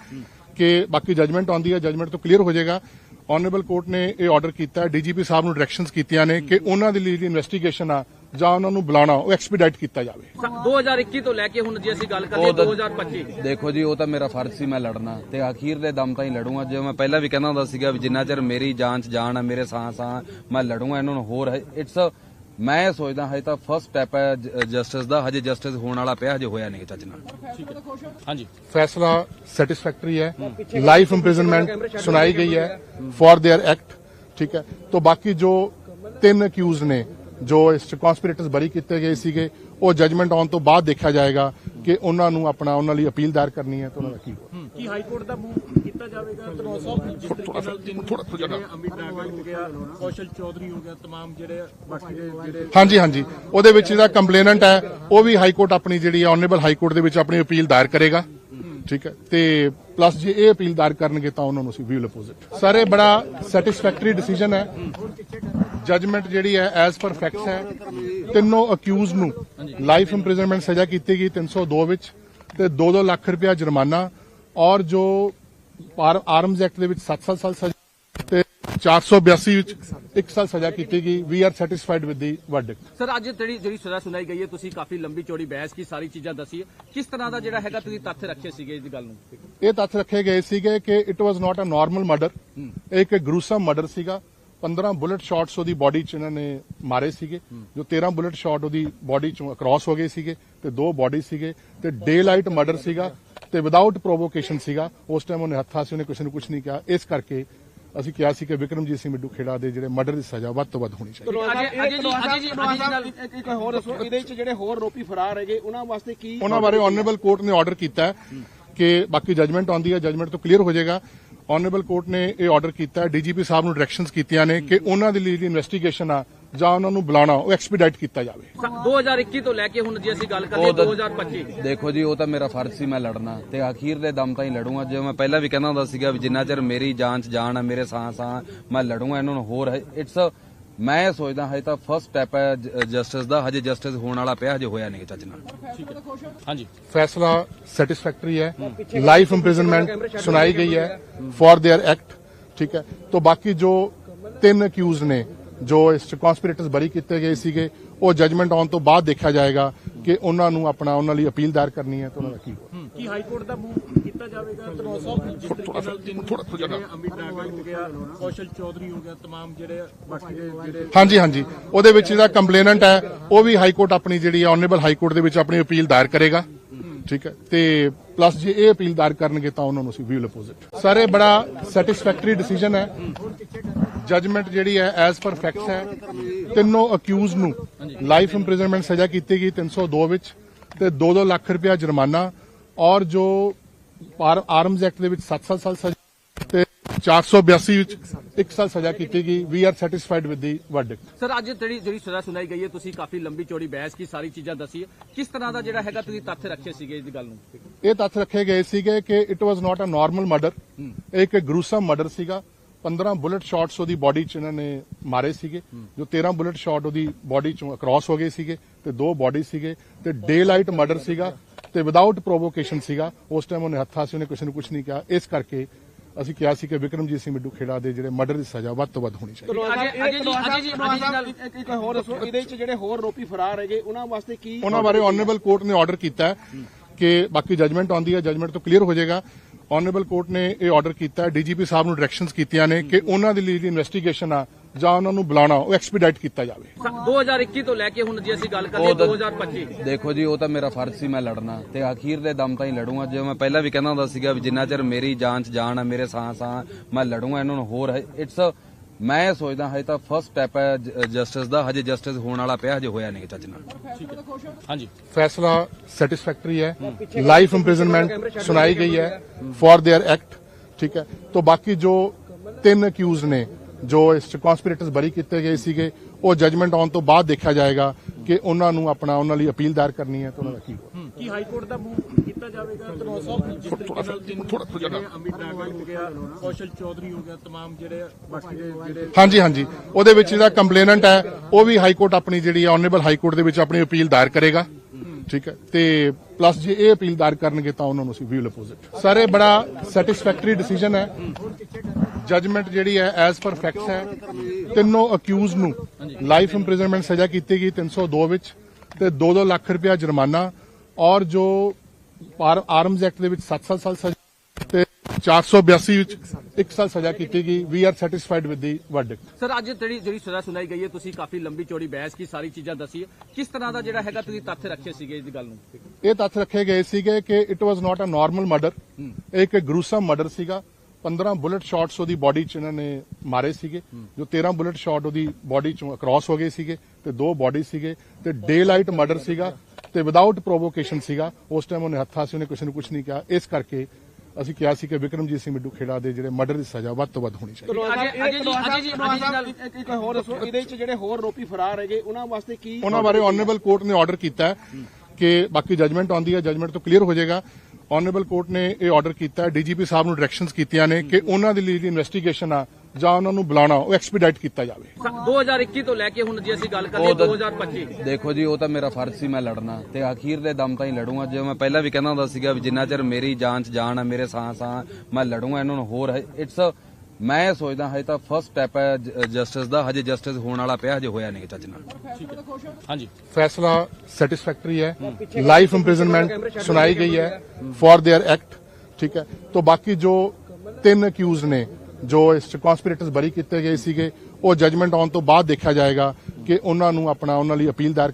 ਕਿ ਬਾਕੀ ਜਜਮੈਂਟ ਆਉਂਦੀ ਹੈ ਜਜਮੈਂਟ ਤੋਂ ਕਲੀਅਰ ਹੋ ਜਾਏਗਾ। ਆਨਰੇਬਲ ਕੋਰਟ ਨੇ ਇਹ ਆਰਡਰ ਕੀਤਾ ਹੈ। ਡੀਜੀਪੀ ਸਾਹਿਬ ਨੂੰ ਡਾਇਰੈਕਸ਼ਨਸ ਕੀਤੀਆਂ ਨੇ ਕਿ ਉਹਨਾਂ ਦੀ ਲਈ ਇਨਵੈਸਟੀਗੇਸ਼ਨ ਆ ਜਾਂ ਉਹਨਾਂ ਨੂੰ ਬੁਲਾਣਾ ਉਹ ਐਕਸਪੀਡਾਈਟ ਕੀਤਾ ਜਾਵੇ। 2021 ਤੋਂ ਲੈ ਕੇ ਹੁਣ ਜੇ ਅਸੀਂ ਗੱਲ ਕਰੀਏ 2025 ਦੇਖੋ ਜੀ ਉਹ ਤਾਂ ਮੇਰਾ ਫਰਜ਼ ਸੀ ਮੈਂ ਲੜਨਾ ਤੇ ਆਖੀਰ ਦੇ ਦਮ ਤਾਈਂ ਲੜੂੰਗਾ। ਜਿਵੇਂ ਮੈਂ ਪਹਿਲਾਂ ਵੀ ਕਹਿੰਦਾ ਹੁੰਦਾ ਸੀਗਾ ਜਿੰਨਾ ਚਿਰ ਮੇਰੀ ਜਾਨ ਚ ਜਾਨ ਆ ਮੇਰੇ ਸਾਹ ਸਾਹ ਮੈਂ ਲੜੂੰਗਾ ਇਹਨਾਂ ਨੂੰ ਹੋਰ ਇਟਸ ਮੈਂ ਸੋਚਦਾ ਹਜੇ ਤਾਂ ਫਰਸਟ ਸਟੈਪ ਹੈ ਜਸਟਿਸ ਦਾ। ਹਜੇ ਜਸਟਿਸ ਹੋਣ ਵਾਲਾ ਪਿਆ ਹਜੇ ਹੋਇਆ ਨਹੀਂ ਚੱਜ ਨਾਲ। ਹਾਂਜੀ। ਫੈਸਲਾ ਸੈਟੀਸਫੈਕਟਰੀ ਹੈ। ਲਾਈਫ ਇੰਪ੍ਰਿਜ਼ਨਮੈਂਟ ਸੁਣਾਈ ਗਈ ਹੈ। ਫॉर देयर ਐਕਟ ਠੀਕ ਹੈ। ਤੋਂ ਬਾਕੀ ਜੋ ਤਿੰਨ ਅਕਿਊਜ਼ ਨੇ ਜੋ ਇਸ ਚ ਕਨਸਪੀਰੇਟਰਸ ਬਰੀ ਕੀਤੇ ਗਏ ਸੀਗੇ ਉਹ ਜਜਮੈਂਟ ਆਉਣ ਤੋਂ ਬਾਅਦ ਦੇਖਿਆ ਜਾਏਗਾ ਕਿ ਉਹਨਾਂ ਨੂੰ ਆਪਣਾ ਉਹਨਾਂ ਲਈ ਅਪੀਲ ਦਾਇਰ ਕਰਨੀ ਹੈ ਤਾਂ ਉਹਨਾਂ ਦਾ ਕੀ ਹੋਊ। ਕੀ ਹਾਈ ਕੋਰਟ ਦਾ ਮੂਵ ਕੀਤਾ ਜਾਵੇਗਾ ਧਨੋਆ ਸਾਹਿਬ ਜਿਸ ਤਰੀਕੇ ਨਾਲ ਤਿੰਨ ਜਿਹੜੇ ਅਮਿਤ ਨਾਗਰ ਹੋ ਗਿਆ ਕੌਸ਼ਲ ਚੌਧਰੀ ਹੋ ਗਿਆ तमाम ਜਿਹੜੇ ਬਾਕੀ ਦੇ ਜਿਹੜੇ ਹਾਂਜੀ ਹਾਂਜੀ ਉਹਦੇ ਵਿੱਚ ਜਿਹੜਾ ਕੰਪਲੇਨੈਂਟ ਹੈ ਉਹ ਵੀ ਹਾਈ ਕੋਰਟ ਆਪਣੀ ਜਿਹੜੀ ਆਨਰੇਬਲ ਹਾਈ ਕੋਰਟ ਦੇ ਵਿੱਚ ਆਪਣੀ ਅਪੀਲ ਦਾਇਰ ਕਰੇਗਾ ਠੀਕ ਹੈ ਤੇ ਪਲੱਸ ਜੇ ਇਹ ਅਪੀਲ ਦਾਇਰ ਕਰਨਗੇ ਤਾਂ ਉਹਨਾਂ ਨੂੰ ਅਸੀਂ ਵੀਲ ਅਪੋਜ਼ਿਟ ਸਰ ਇਹ ਬੜਾ ਸੈਟੀਸਫੈਕਟਰੀ ਡਿਸੀਜਨ ਹੈ ਜਜਮੈਂਟ ਜਿਹੜੀ ਹੈ ਐਜ਼ ਪਰ ਫੈਕਟਸ ਹੈ ਤਿੰਨੋਂ ਅਕਿਊਜ਼ ਨੂੰ ਲਾਈਫ ਇੰਪ੍ਰਿਜ਼ਨਮੈਂਟ ਸਜ਼ਾ ਕੀਤੀ ਗਈ 302 ਵਿੱਚ ਤੇ 2-2 ਲੱਖ ਰੁਪਇਆ ਜੁਰਮਾਨਾ ਔਰ ਜੋ ਆਰਮਜ਼ ਐਕਟ ਦੇ ਵਿੱਚ 7 ਸਾਲ ਸਜ਼ਾ ਤੇ 482 ਵਿੱਚ ਇੱਕ ਸਾਲ ਸਜ਼ਾ ਕੀਤੀ ਗਈ। We are satisfied with the verdict sir ਅੱਜ ਜਿਹੜੀ ਜਿਹੜੀ ਸਜ਼ਾ ਸੁਣਾਈ ਗਈ ਹੈ ਤੁਸੀਂ ਕਾਫੀ ਲੰਬੀ ਚੌੜੀ ਬਹਿਸ ਕੀ ਸਾਰੀ ਚੀਜ਼ਾਂ ਦੱਸੀ ਕਿਸ ਤਰ੍ਹਾਂ ਦਾ ਜਿਹੜਾ ਹੈਗਾ ਤੁਸੀਂ ਤੱਥ ਰੱਖੇ ਸੀਗੇ ਇਸ ਗੱਲ ਨੂੰ? ਇਹ ਤੱਥ ਰੱਖੇ ਗਏ ਸੀਗੇ ਕਿ it was not a normal murder ਇੱਕ ਗਰੂਸਮ ਮਰਡਰ ਸੀਗਾ। 15 ਬੁਲਟ ਸ਼ਾਟਸ ਉਹਦੀ ਬਾਡੀ 'ਚ ਇਹਨਾਂ ਨੇ ਮਾਰੇ ਸੀਗੇ ਜੋ 13 ਬੁਲਟ ਸ਼ਾਟ ਉਹਦੀ ਬਾਡੀ 'ਚੋਂ ਅਕ੍ਰੋਸ ਹੋ ਗਏ ਸੀਗੇ ਤੇ ਦੋ ਬਾਡੀ ਸੀਗੇ ਤੇ ਡੇ ਲਾਈਟ ਮਰਡਰ ਸੀਗਾ ਤੇ ਵਿਦਆਊਟ ਪ੍ਰੋਵੋਕੇਸ਼ਨ ਸੀਗਾ ਉਸ ਟਾਈਮ ਉਹਨੇ ਹੱਥਾਂ ਸੀ ਉਹਨੇ ਕਿਸੇ ਨੂੰ ਕੁਝ ਨਹੀਂ ਕਿਹਾ। ਇਸ ਕਰਕੇ ਅਸੀਂ ਕਿਹਾ ਸੀ ਕਿ ਵਿਕਰਮਜੀਤ ਸਿੰਘ ਮਿੱਡੂ ਖੇੜਾ ਦੇ ਜਿਹੜੇ ਮਰਡਰ ਦੀ ਸਜ਼ਾ ਵੱਧ ਤੋਂ ਵੱਧ ਹੋਣੀ ਚਾਹੀਦੀ ਅਜੇ- ਅਜੇ ਜੀ- ਅਜੇ ਜੀ- ਅਜੇ ਜੀ ਗੱਲ- ਇੱਕ ਇੱਕ ਹੋਰ ਦੱਸੋ ਇਹਦੇ ਵਿੱਚ ਜਿਹੜੇ ਹੋਰ ਆਰੋਪੀ ਫਰਾਰ ਹੈਗੇ ਉਹਨਾਂ ਵਾਸਤੇ ਕੀ ਉਹਨਾਂ ਬਾਰੇ ਆਨਰੇਬਲ ਕੋਰਟ ਨੇ ਆਰਡਰ ਕੀਤਾ ਹੈ ਕਿ ਬਾਕੀ ਜਜਮੈਂਟ ਆਉਂਦੀ ਹੈ ਜਜਮੈਂਟ ਤੋਂ ਕਲੀਅਰ ਹੋ ਜਾਏਗਾ। ਆਨਰੇਬਲ ਕੋਰਟ ਨੇ ਇਹ ਆਰਡਰ ਕੀਤਾ ਹੈ ਡੀਜੀਪੀ ਸਾਹਿਬ ਨੂੰ ਡਾਇਰੈਕਸ਼ਨਸ ਕੀਤੀਆਂ ਨੇ ਕਿ ਉਹਨਾਂ ਦੀ ਲਈ ਇਨਵੈਸਟੀਗੇਸ਼ਨ ਆ ਜਾਂ ਉਹਨਾਂ ਨੂੰ ਬੁਲਾਣਾ ਉਹ ਐਕਸਪੀਡਾਈਟ ਕੀਤਾ ਜਾਵੇ। 2021 ਤੋਂ ਲੈ ਕੇ ਹੁਣ ਜੇ ਅਸੀਂ ਗੱਲ ਕਰੀਏ ਉਹ ਤਾਂ- 2025 ਦੇਖੋ ਜੀ ਉਹ ਤਾਂ ਮੇਰਾ ਫਰਜ਼ ਸੀ ਮੈਂ ਲੜਨਾ ਤੇ ਅਖੀਰ ਦੇ ਦਮ ਤਾਈਂ ਲੜੂੰਗਾ। ਜਿਵੇਂ ਮੈਂ ਪਹਿਲਾਂ ਵੀ ਕਹਿੰਦਾ ਹੁੰਦਾ ਸੀਗਾ ਵੀ ਜਿੰਨਾ ਚਿਰ ਮੇਰੀ ਜਾਨ ਚ ਜਾਨ ਆ ਮੇਰੇ ਸਾਹ ਸਾਹ ਮੈਂ ਲੜੂੰਗਾ ਇਹਨਾਂ ਨੂੰ ਹੋਰ ਇਟਸ ਮੈਂ ਸੋਚਦਾ ਹਜੇ ਤਾਂ ਫਸਟ ਸਟੈਪ ਹੈ ਜਸਟਿਸ ਦਾ। ਹਜੇ ਜਸਟਿਸ ਹੋਣ ਵਾਲਾ ਪਿਆ ਹਜੇ ਹੋਇਆ ਨਹੀਂ ਚੱਜ ਨਾਲ। ਫੈਸਲਾ ਸੈਟੀਸਫੈਕਟਰੀ ਹੈ? ਲਾਈਫ ਇੰਪ੍ਰਿਜ਼ਨਮੈਂਟ ਸੁਣਾਈ ਗਈ ਹੈ ਫॉर देयर ਐਕਟ ਠੀਕ ਹੈ। ਤੋਂ ਬਾਕੀ ਜੋ ਤਿੰਨ ਅਕਿਊਜ਼ ਨੇ ਜੋ ਇਸ ਕਨਸਪੀਰੇਟਰਸ ਬਰੀ ਕੀਤੇ ਗਏ ਸੀਗੇ ਉਹ ਜਜਮੈਂਟ ਆਉਣ ਤੋਂ ਬਾਅਦ ਦੇਖਿਆ ਜਾਏਗਾ। ਕਿ ਉਹਨਾਂ ਨੂੰ ਆਪਣਾ ਉਹਨਾਂ ਲਈ ਅਪੀਲ ਦਾਇਰ ਕਰਨੀ ਹੈ ਤਾਂ ਉਹਨਾਂ ਦਾ ਕੀ ਹੋਇਆ ਕੀ ਹਾਈ ਕੋਰਟ ਦਾ ਮੂਵ ਕੀਤਾ ਜਾਵੇਗਾ ਧਨੋਆ ਸਾਹਿਬ ਜਿਸ ਤਰੀਕੇ ਨਾਲ ਤਿੰਨ ਜਿਹੜੇ ਅਮਿਤ ਨਾਗਰ ਹੋ ਗਿਆ ਕੌਸ਼ਲ ਚੌਧਰੀ ਹੋ ਗਿਆ तमाम ਜਿਹੜੇ ਬਾਕੀ ਦੇ ਜਿਹੜੇ ਹਾਂਜੀ ਹਾਂਜੀ ਉਹਦੇ ਵਿੱਚ ਜਿਹੜਾ ਕੰਪਲੇਨੈਂਟ ਹੈ ਉਹ ਵੀ ਹਾਈ ਕੋਰਟ ਆਪਣੀ ਜਿਹੜੀ ਆਨਰੇਬਲ ਹਾਈ ਕੋਰਟ ਦੇ ਵਿੱਚ ਆਪਣੀ ਅਪੀਲ ਦਾਇਰ ਕਰੇਗਾ ਠੀਕ ਹੈ ਤੇ ਪਲੱਸ ਜੇ ਇਹ ਅਪੀਲ ਦਾਇਰ ਕਰਨਗੇ ਤਾਂ ਉਹਨਾਂ ਨੂੰ ਅਸੀਂ we will oppose it sir ਇਹ ਬੜਾ ਸੈਟੀਸਫੈਕਟਰੀ ਡਿਸੀਜਨ ਹੈ ਜਜਮੈਂਟ ਜਿਹੜੀ ਹੈ ਐਜ਼ ਪਰ ਫੈਕਟਸ ਹੈ ਤਿੰਨੋਂ ਅਕਿਊਜ਼ ਨੂੰ ਲਾਈਫ ਇੰਪ੍ਰਿਜ਼ਨਮੈਂਟ ਸਜ਼ਾ ਕੀਤੀ ਗਈ 302 ਵਿੱਚ ਤੇ 2-2 ਲੱਖ ਰੁਪਇਆ ਜੁਰਮਾਨਾ ਔਰ ਜੋ ਆਰਮਜ਼ ਐਕਟ ਦੇ ਵਿੱਚ 7 ਸਾਲ ਸਜ਼ਾ ਤੇ 482 ਵਿੱਚ ਇੱਕ ਸਾਲ ਸਜ਼ਾ ਕੀਤੀ ਗਈ। We are satisfied with the verdict sir ਅੱਜ ਜਿਹੜੀ ਜਿਹੜੀ ਸਜ਼ਾ ਸੁਣਾਈ ਗਈ ਹੈ ਤੁਸੀਂ ਕਾਫੀ ਲੰਬੀ ਚੌੜੀ ਬਹਿਸ ਕੀ ਸਾਰੀ ਚੀਜ਼ਾਂ ਦੱਸੀ ਕਿਸ ਤਰ੍ਹਾਂ ਦਾ ਜਿਹੜਾ ਹੈਗਾ ਤੁਸੀਂ ਤੱਥ ਰੱਖੇ ਸੀਗੇ ਇਸ ਗੱਲ ਨੂੰ? ਇਹ ਤੱਥ ਰੱਖੇ ਗਏ ਸੀਗੇ ਕਿ it was not a normal murder ਇੱਕ ਗਰੂਸਮ ਮਰਡਰ ਸੀਗਾ। 15 ਬੁਲਟ ਸ਼ਾਟਸ ਉਹਦੀ ਬਾਡੀ 'ਚ ਇਹਨਾਂ ਨੇ ਮਾਰੇ ਸੀਗੇ। ਜੋ 13 ਬੁਲਟ ਸ਼ਾਟ ਉਹਦੀ ਬਾਡੀ 'ਚੋਂ ਅਕ੍ਰੋਸ ਹੋ ਗਏ ਸੀਗੇ ਤੇ ਦੋ ਬਾਡੀ ਸੀਗੇ ਤੇ ਡੇ ਲਾਈਟ ਮਰਡਰ ਸੀਗਾ ਤੇ ਵਿਦਆਊਟ ਪ੍ਰੋਵੋਕੇਸ਼ਨ ਸੀਗਾ। ਉਸ ਟਾਈਮ ਉਹਨੇ ਹੱਥਾਂ ਸੀ ਉਹਨੇ ਕਿਸੇ ਨੂੰ ਕੁਝ ਨਹੀਂ ਕਿਹਾ। ਇਸ ਕਰਕੇ ਅਸੀਂ ਕਿਹਾ ਸੀ ਕਿ ਵਿਕਰਮਜੀਤ ਸਿੰਘ ਮਿੱਡੂ ਖੇੜਾ ਦੇ ਜਿਹੜੇ ਮਰਡਰ ਦੀ ਸਜ਼ਾ ਵੱਧ ਤੋਂ ਵੱਧ ਹੋਣੀ ਚਾਹੀਦੀ। ਅਜੇ- ਅਜੇ ਜੀ- ਅਜੇ ਜੀ- ਅਜੇ ਜੀ ਗੱਲ- ਇੱਕ ਇੱਕ ਹੋਰ ਦੱਸੋ ਇਹਦੇ ਵਿੱਚ ਜਿਹੜੇ ਹੋਰ ਆਰੋਪੀ ਫਰਾਰ ਹੈਗੇ ਉਹਨਾਂ ਵਾਸਤੇ ਕੀ ਉਹਨਾਂ ਬਾਰੇ ਆਨਰੇਬਲ ਕੋਰਟ ਨੇ ਆਰਡਰ ਕੀਤਾ ਹੈ ਕਿ ਬਾਕੀ ਜਜਮੈਂਟ ਆਉਂਦੀ ਹੈ ਜਜਮੈਂਟ ਤੋਂ ਕਲੀਅਰ ਹੋ ਜਾਏਗਾ। ਆਨਰੇਬਲ ਕੋਰਟ ਨੇ ਇਹ ਆਰਡਰ ਕੀਤਾ ਹੈ ਡੀਜੀਪੀ ਸਾਹਿਬ ਨੂੰ ਡਾਇਰੈਕਸ਼ਨਸ ਕੀਤੀਆਂ ਨੇ ਕਿ ਉਹਨਾਂ ਦੀ ਲਈ ਇਨਵੈਸਟੀਗੇਸ਼ਨ ਆ ਜਾਂ ਉਹਨਾਂ ਨੂੰ ਬੁਲਾਣਾ ਉਹ ਐਕਸਪੀਡਾਈਟ ਕੀਤਾ ਜਾਵੇ। 2021 ਤੋਂ ਲੈ ਕੇ ਹੁਣ ਜੇ ਅਸੀਂ ਗੱਲ ਕਰੀਏ ਉਹ ਤਾਂ- 2025 ਦੇਖੋ ਜੀ ਉਹ ਤਾਂ ਮੇਰਾ ਫਰਜ਼ ਸੀ ਮੈਂ ਲੜਨਾ ਤੇ ਅਖੀਰ ਦੇ ਦਮ ਤਾਈਂ ਲੜੂੰਗਾ। ਜਿਵੇਂ ਮੈਂ ਪਹਿਲਾਂ ਵੀ ਕਹਿੰਦਾ ਹੁੰਦਾ ਸੀਗਾ ਵੀ ਜਿੰਨਾ ਚਿਰ ਮੇਰੀ ਜਾਨ ਚ ਜਾਨ ਆ ਮੇਰੇ ਸਾਹ ਸਾਹ ਮੈਂ ਲੜੂੰਗਾ ਇਹਨਾਂ ਨੂੰ ਹੋਰ ਇਟਸ ਮੈਂ ਸੋਚਦਾ ਹਜੇ ਤਾਂ ਫਸਟ ਸਟੈਪ ਹੈ ਜਸਟਿਸ ਦਾ। ਹਜੇ ਜਸਟਿਸ ਹੋਣ ਵਾਲਾ ਪਿਆ ਹਜੇ ਹੋਇਆ ਨਹੀਂ ਚੱਜ ਨਾਲ। ਹਾਂਜੀ। ਫੈਸਲਾ ਸੈਟੀਸਫੈਕਟਰੀ ਹੈ। ਲਾਈਫ ਇੰਪ੍ਰਿਜ਼ਨਮੈਂਟ ਸੁਣਾਈ ਗਈ ਹੈ ਫॉर देयर ਐਕਟ ਠੀਕ ਹੈ। ਤੋਂ ਬਾਕੀ ਜੋ ਤਿੰਨ ਅਕਿਊਜ਼ ਨੇ ਜੋ ਇਸ ਕਨਸਪੀਰੇਟਰਸ ਬਰੀ ਕੀਤੇ ਗਏ ਸੀਗੇ ਉਹ ਜਜਮੈਂਟ ਆਉਣ ਤੋਂ ਬਾਅਦ ਦੇਖਿਆ ਜਾਏਗਾ ਕਿ ਉਹਨਾਂ ਨੂੰ ਆਪਣਾ ਉਹਨਾਂ ਲਈ ਅਪੀਲ ਦਾਇਰ ਕਰਨੀ ਹੈ ਤਾਂ ਉਹਨਾਂ ਦਾ ਕੀ ਹੋਇਆ ਕੀ ਹਾਈ ਕੋਰਟ ਦਾ ਮੂਵ ਕੀਤਾ ਜਾਵੇਗਾ ਧਨੋਆ ਸਾਹਿਬ ਜਿਸ ਤਰੀਕੇ ਨਾਲ ਤਿੰਨ ਜਿਹੜੇ ਅਮਿਤ ਨਾਗਰ ਹੋ ਗਿਆ ਕੌਸ਼ਲ ਚੌਧਰੀ ਹੋ ਗਿਆ तमाम ਜਿਹੜੇ ਬਾਕੀ ਦੇ ਜਿਹੜੇ ਹਾਂਜੀ ਹਾਂਜੀ ਉਹਦੇ ਵਿੱਚ ਜਿਹੜਾ ਕੰਪਲੇਨੈਂਟ ਹੈ ਉਹ ਵੀ ਹਾਈ ਕੋਰਟ ਆਪਣੀ ਜਿਹੜੀ ਆਨਰੇਬਲ ਹਾਈ ਕੋਰਟ ਦੇ ਵਿੱਚ ਆਪਣੀ ਅਪੀਲ ਦਾਇਰ ਕਰੇਗਾ ਠੀਕ ਹੈ ਤੇ ਪਲੱਸ ਜੇ ਇਹ ਅਪੀਲ ਦਾਇਰ ਕਰਨਗੇ ਤਾਂ ਉਹਨਾਂ ਨੂੰ ਅਸੀਂ we will oppose it sir ਇਹ ਬੜਾ ਸੈਟੀਸਫੈਕਟਰੀ ਡਿਸੀਜਨ ਹੈ ਜਜਮੈਂਟ ਜਿਹੜੀ ਹੈ ਐਜ਼ ਪਰ ਫੈਕਟਸ ਹੈ ਤਿੰਨੋਂ ਅਕਿਊਜ਼ ਨੂੰ ਲਾਈਫ ਇੰਪ੍ਰਿਜ਼ਨਮੈਂਟ ਸਜ਼ਾ ਕੀਤੀ ਗਈ 302 ਵਿੱਚ ਤੇ 2-2 ਲੱਖ ਰੁਪਇਆ ਜੁਰਮਾਨਾ ਔਰ ਜੋ ਆਰਮਜ਼ ਐਕਟ ਦੇ ਵਿੱਚ 7 ਸਾਲ ਸਜ਼ਾ ਤੇ 482 ਵਿੱਚ ਇੱਕ ਸਾਲ ਸਜ਼ਾ ਕੀਤੀ ਗਈ। We are satisfied with the verdict sir ਅੱਜ ਜਿਹੜੀ ਜਿਹੜੀ ਸਜ਼ਾ ਸੁਣਾਈ ਗਈ ਹੈ ਤੁਸੀਂ ਕਾਫੀ ਲੰਬੀ ਚੌੜੀ ਬਹਿਸ ਕੀ ਸਾਰੀ ਚੀਜ਼ਾਂ ਦੱਸੀ ਕਿਸ ਤਰ੍ਹਾਂ ਦਾ ਜਿਹੜਾ ਹੈਗਾ ਤੁਸੀਂ ਤੱਥ ਰੱਖੇ ਸੀਗੇ ਇਸ ਗੱਲ ਨੂੰ? ਇਹ ਤੱਥ ਰੱਖੇ ਗਏ ਸੀਗੇ ਕਿ it was not a normal murder ਇੱਕ ਗਰੂਸਮ ਮਰਡਰ ਸੀਗਾ। 15 ਬੁਲਟ ਸ਼ਾਟਸ ਉਹਦੀ ਬਾਡੀ 'ਚ ਇਹਨਾਂ ਨੇ ਮਾਰੇ ਸੀਗੇ। ਜੋ 13 ਬੁਲਟ ਸ਼ਾਟ ਉਹਦੀ ਬਾਡੀ 'ਚੋਂ ਅਕ੍ਰੋਸ ਹੋ ਗਏ ਸੀਗੇ ਤੇ ਦੋ ਬਾਡੀ ਸੀਗੇ ਤੇ ਡੇ ਲਾਈਟ ਮਰਡਰ ਸੀਗਾ ਤੇ ਵਿਦਆਊਟ ਪ੍ਰੋਵੋਕੇਸ਼ਨ ਸੀਗਾ। ਉਸ ਟਾਈਮ ਉਹਨੇ ਹੱਥਾਂ ਸੀ ਉਹਨੇ ਕਿਸੇ ਨੂੰ ਕੁਝ ਨਹੀਂ ਕਿਹਾ। ਇਸ ਕਰਕੇ ਅਸੀਂ ਕਿਹਾ ਸੀ ਕਿ ਵਿਕਰਮਜੀਤ ਸਿੰਘ ਮਿੱਡੂ ਖੇੜਾ ਦੇ ਜਿਹੜੇ ਮਰਡਰ ਦੀ ਸਜ਼ਾ ਵੱਧ ਤੋਂ ਵੱਧ ਹੋਣੀ ਚਾਹੀਦੀ। ਅਜੇ- ਅਜੇ ਜੀ- ਅਜੇ ਜੀ- ਅਜੇ ਜੀ ਗੱਲ- ਇੱਕ ਇੱਕ ਹੋਰ ਦੱਸੋ ਇਹਦੇ ਵਿੱਚ ਜਿਹੜੇ ਹੋਰ ਆਰੋਪੀ ਫਰਾਰ ਹੈਗੇ ਉਹਨਾਂ ਵਾਸਤੇ ਕੀ ਉਹਨਾਂ ਬਾਰੇ ਆਨਰੇਬਲ ਕੋਰਟ ਨੇ ਆਰਡਰ ਕੀਤਾ ਹੈ ਕਿ ਬਾਕੀ ਜਜਮੈਂਟ ਆਉਂਦੀ ਹੈ ਜਜਮੈਂਟ ਤੋਂ ਕਲੀਅਰ ਹੋ ਜਾਏਗਾ। ਆਨਰੇਬਲ ਕੋਰਟ ਨੇ ਇਹ ਆਰਡਰ ਕੀਤਾ ਹੈ ਡੀਜੀਪੀ ਸਾਹਿਬ ਨੂੰ ਡਾਇਰੈਕਸ਼ਨਸ ਕੀਤੀਆਂ ਨੇ ਕਿ ਉਹਨਾਂ ਦੀ ਲਈ ਇਨਵੈਸਟੀਗੇਸ਼ਨ ਆ ਜਾਂ ਉਹਨਾਂ ਨੂੰ ਬੁਲਾਣਾ ਉਹ ਐਕਸਪੀਡਾਈਟ ਕੀਤਾ ਜਾਵੇ। 2021 ਤੋਂ ਲੈ ਕੇ ਹੁਣ ਜੇ ਅਸੀਂ ਗੱਲ ਕਰੀਏ ਉਹ ਤਾਂ- 2025 ਦੇਖੋ ਜੀ ਉਹ ਤਾਂ ਮੇਰਾ ਫਰਜ਼ ਸੀ ਮੈਂ ਲੜਨਾ ਤੇ ਅਖੀਰ ਦੇ ਦਮ ਤਾਈਂ ਲੜੂੰਗਾ। ਜਿਵੇਂ ਮੈਂ ਪਹਿਲਾਂ ਵੀ ਕਹਿੰਦਾ ਹੁੰਦਾ ਸੀਗਾ ਵੀ ਜਿੰਨਾ ਚਿਰ ਮੇਰੀ ਜਾਨ ਚ ਜਾਨ ਆ ਮੇਰੇ ਸਾਹ ਸਾਹ ਮੈਂ ਲੜੂੰਗਾ ਇਹਨਾਂ ਨੂੰ ਹੋਰ ਇਟਸ ਮੈਂ ਸੋਚਦਾ ਹਜੇ ਤਾਂ ਫਸਟ ਸਟੈਪ ਹੈ ਜਸਟਿਸ ਦਾ। ਹਜੇ ਜਸਟਿਸ ਹੋਣ ਵਾਲਾ ਪਿਆ ਹਜੇ ਹੋਇਆ ਨਹੀਂ ਚੱਜ ਨਾਲ। ਫੈਸਲਾ ਸੈਟੀਸਫੈਕਟਰੀ ਹੈ। ਲਾਈਫ ਇੰਪ੍ਰਿਜ਼ਨਮੈਂਟ ਸੁਣਾਈ ਗਈ ਹੈ ਫॉर देयर ਐਕਟ ਠੀਕ ਹੈ। ਤੋਂ ਬਾਕੀ ਜੋ ਤਿੰਨ ਅਕਿਊਜ਼ ਨੇ ਜੋ ਇਸ ਕਨਸਪੀਰੇਟਰਸ ਬਰੀ ਕੀਤੇ ਗਏ ਸੀਗੇ ਉਹ ਜਜਮੈਂਟ ਆਉਣ ਤੋਂ ਬਾਅਦ ਦੇਖਿਆ ਜਾਏਗਾ ਕਿ ਉਹਨਾਂ ਨੂੰ ਆਪਣਾ ਉਹਨਾਂ ਲਈ ਅਪੀਲ ਦਾਇਰ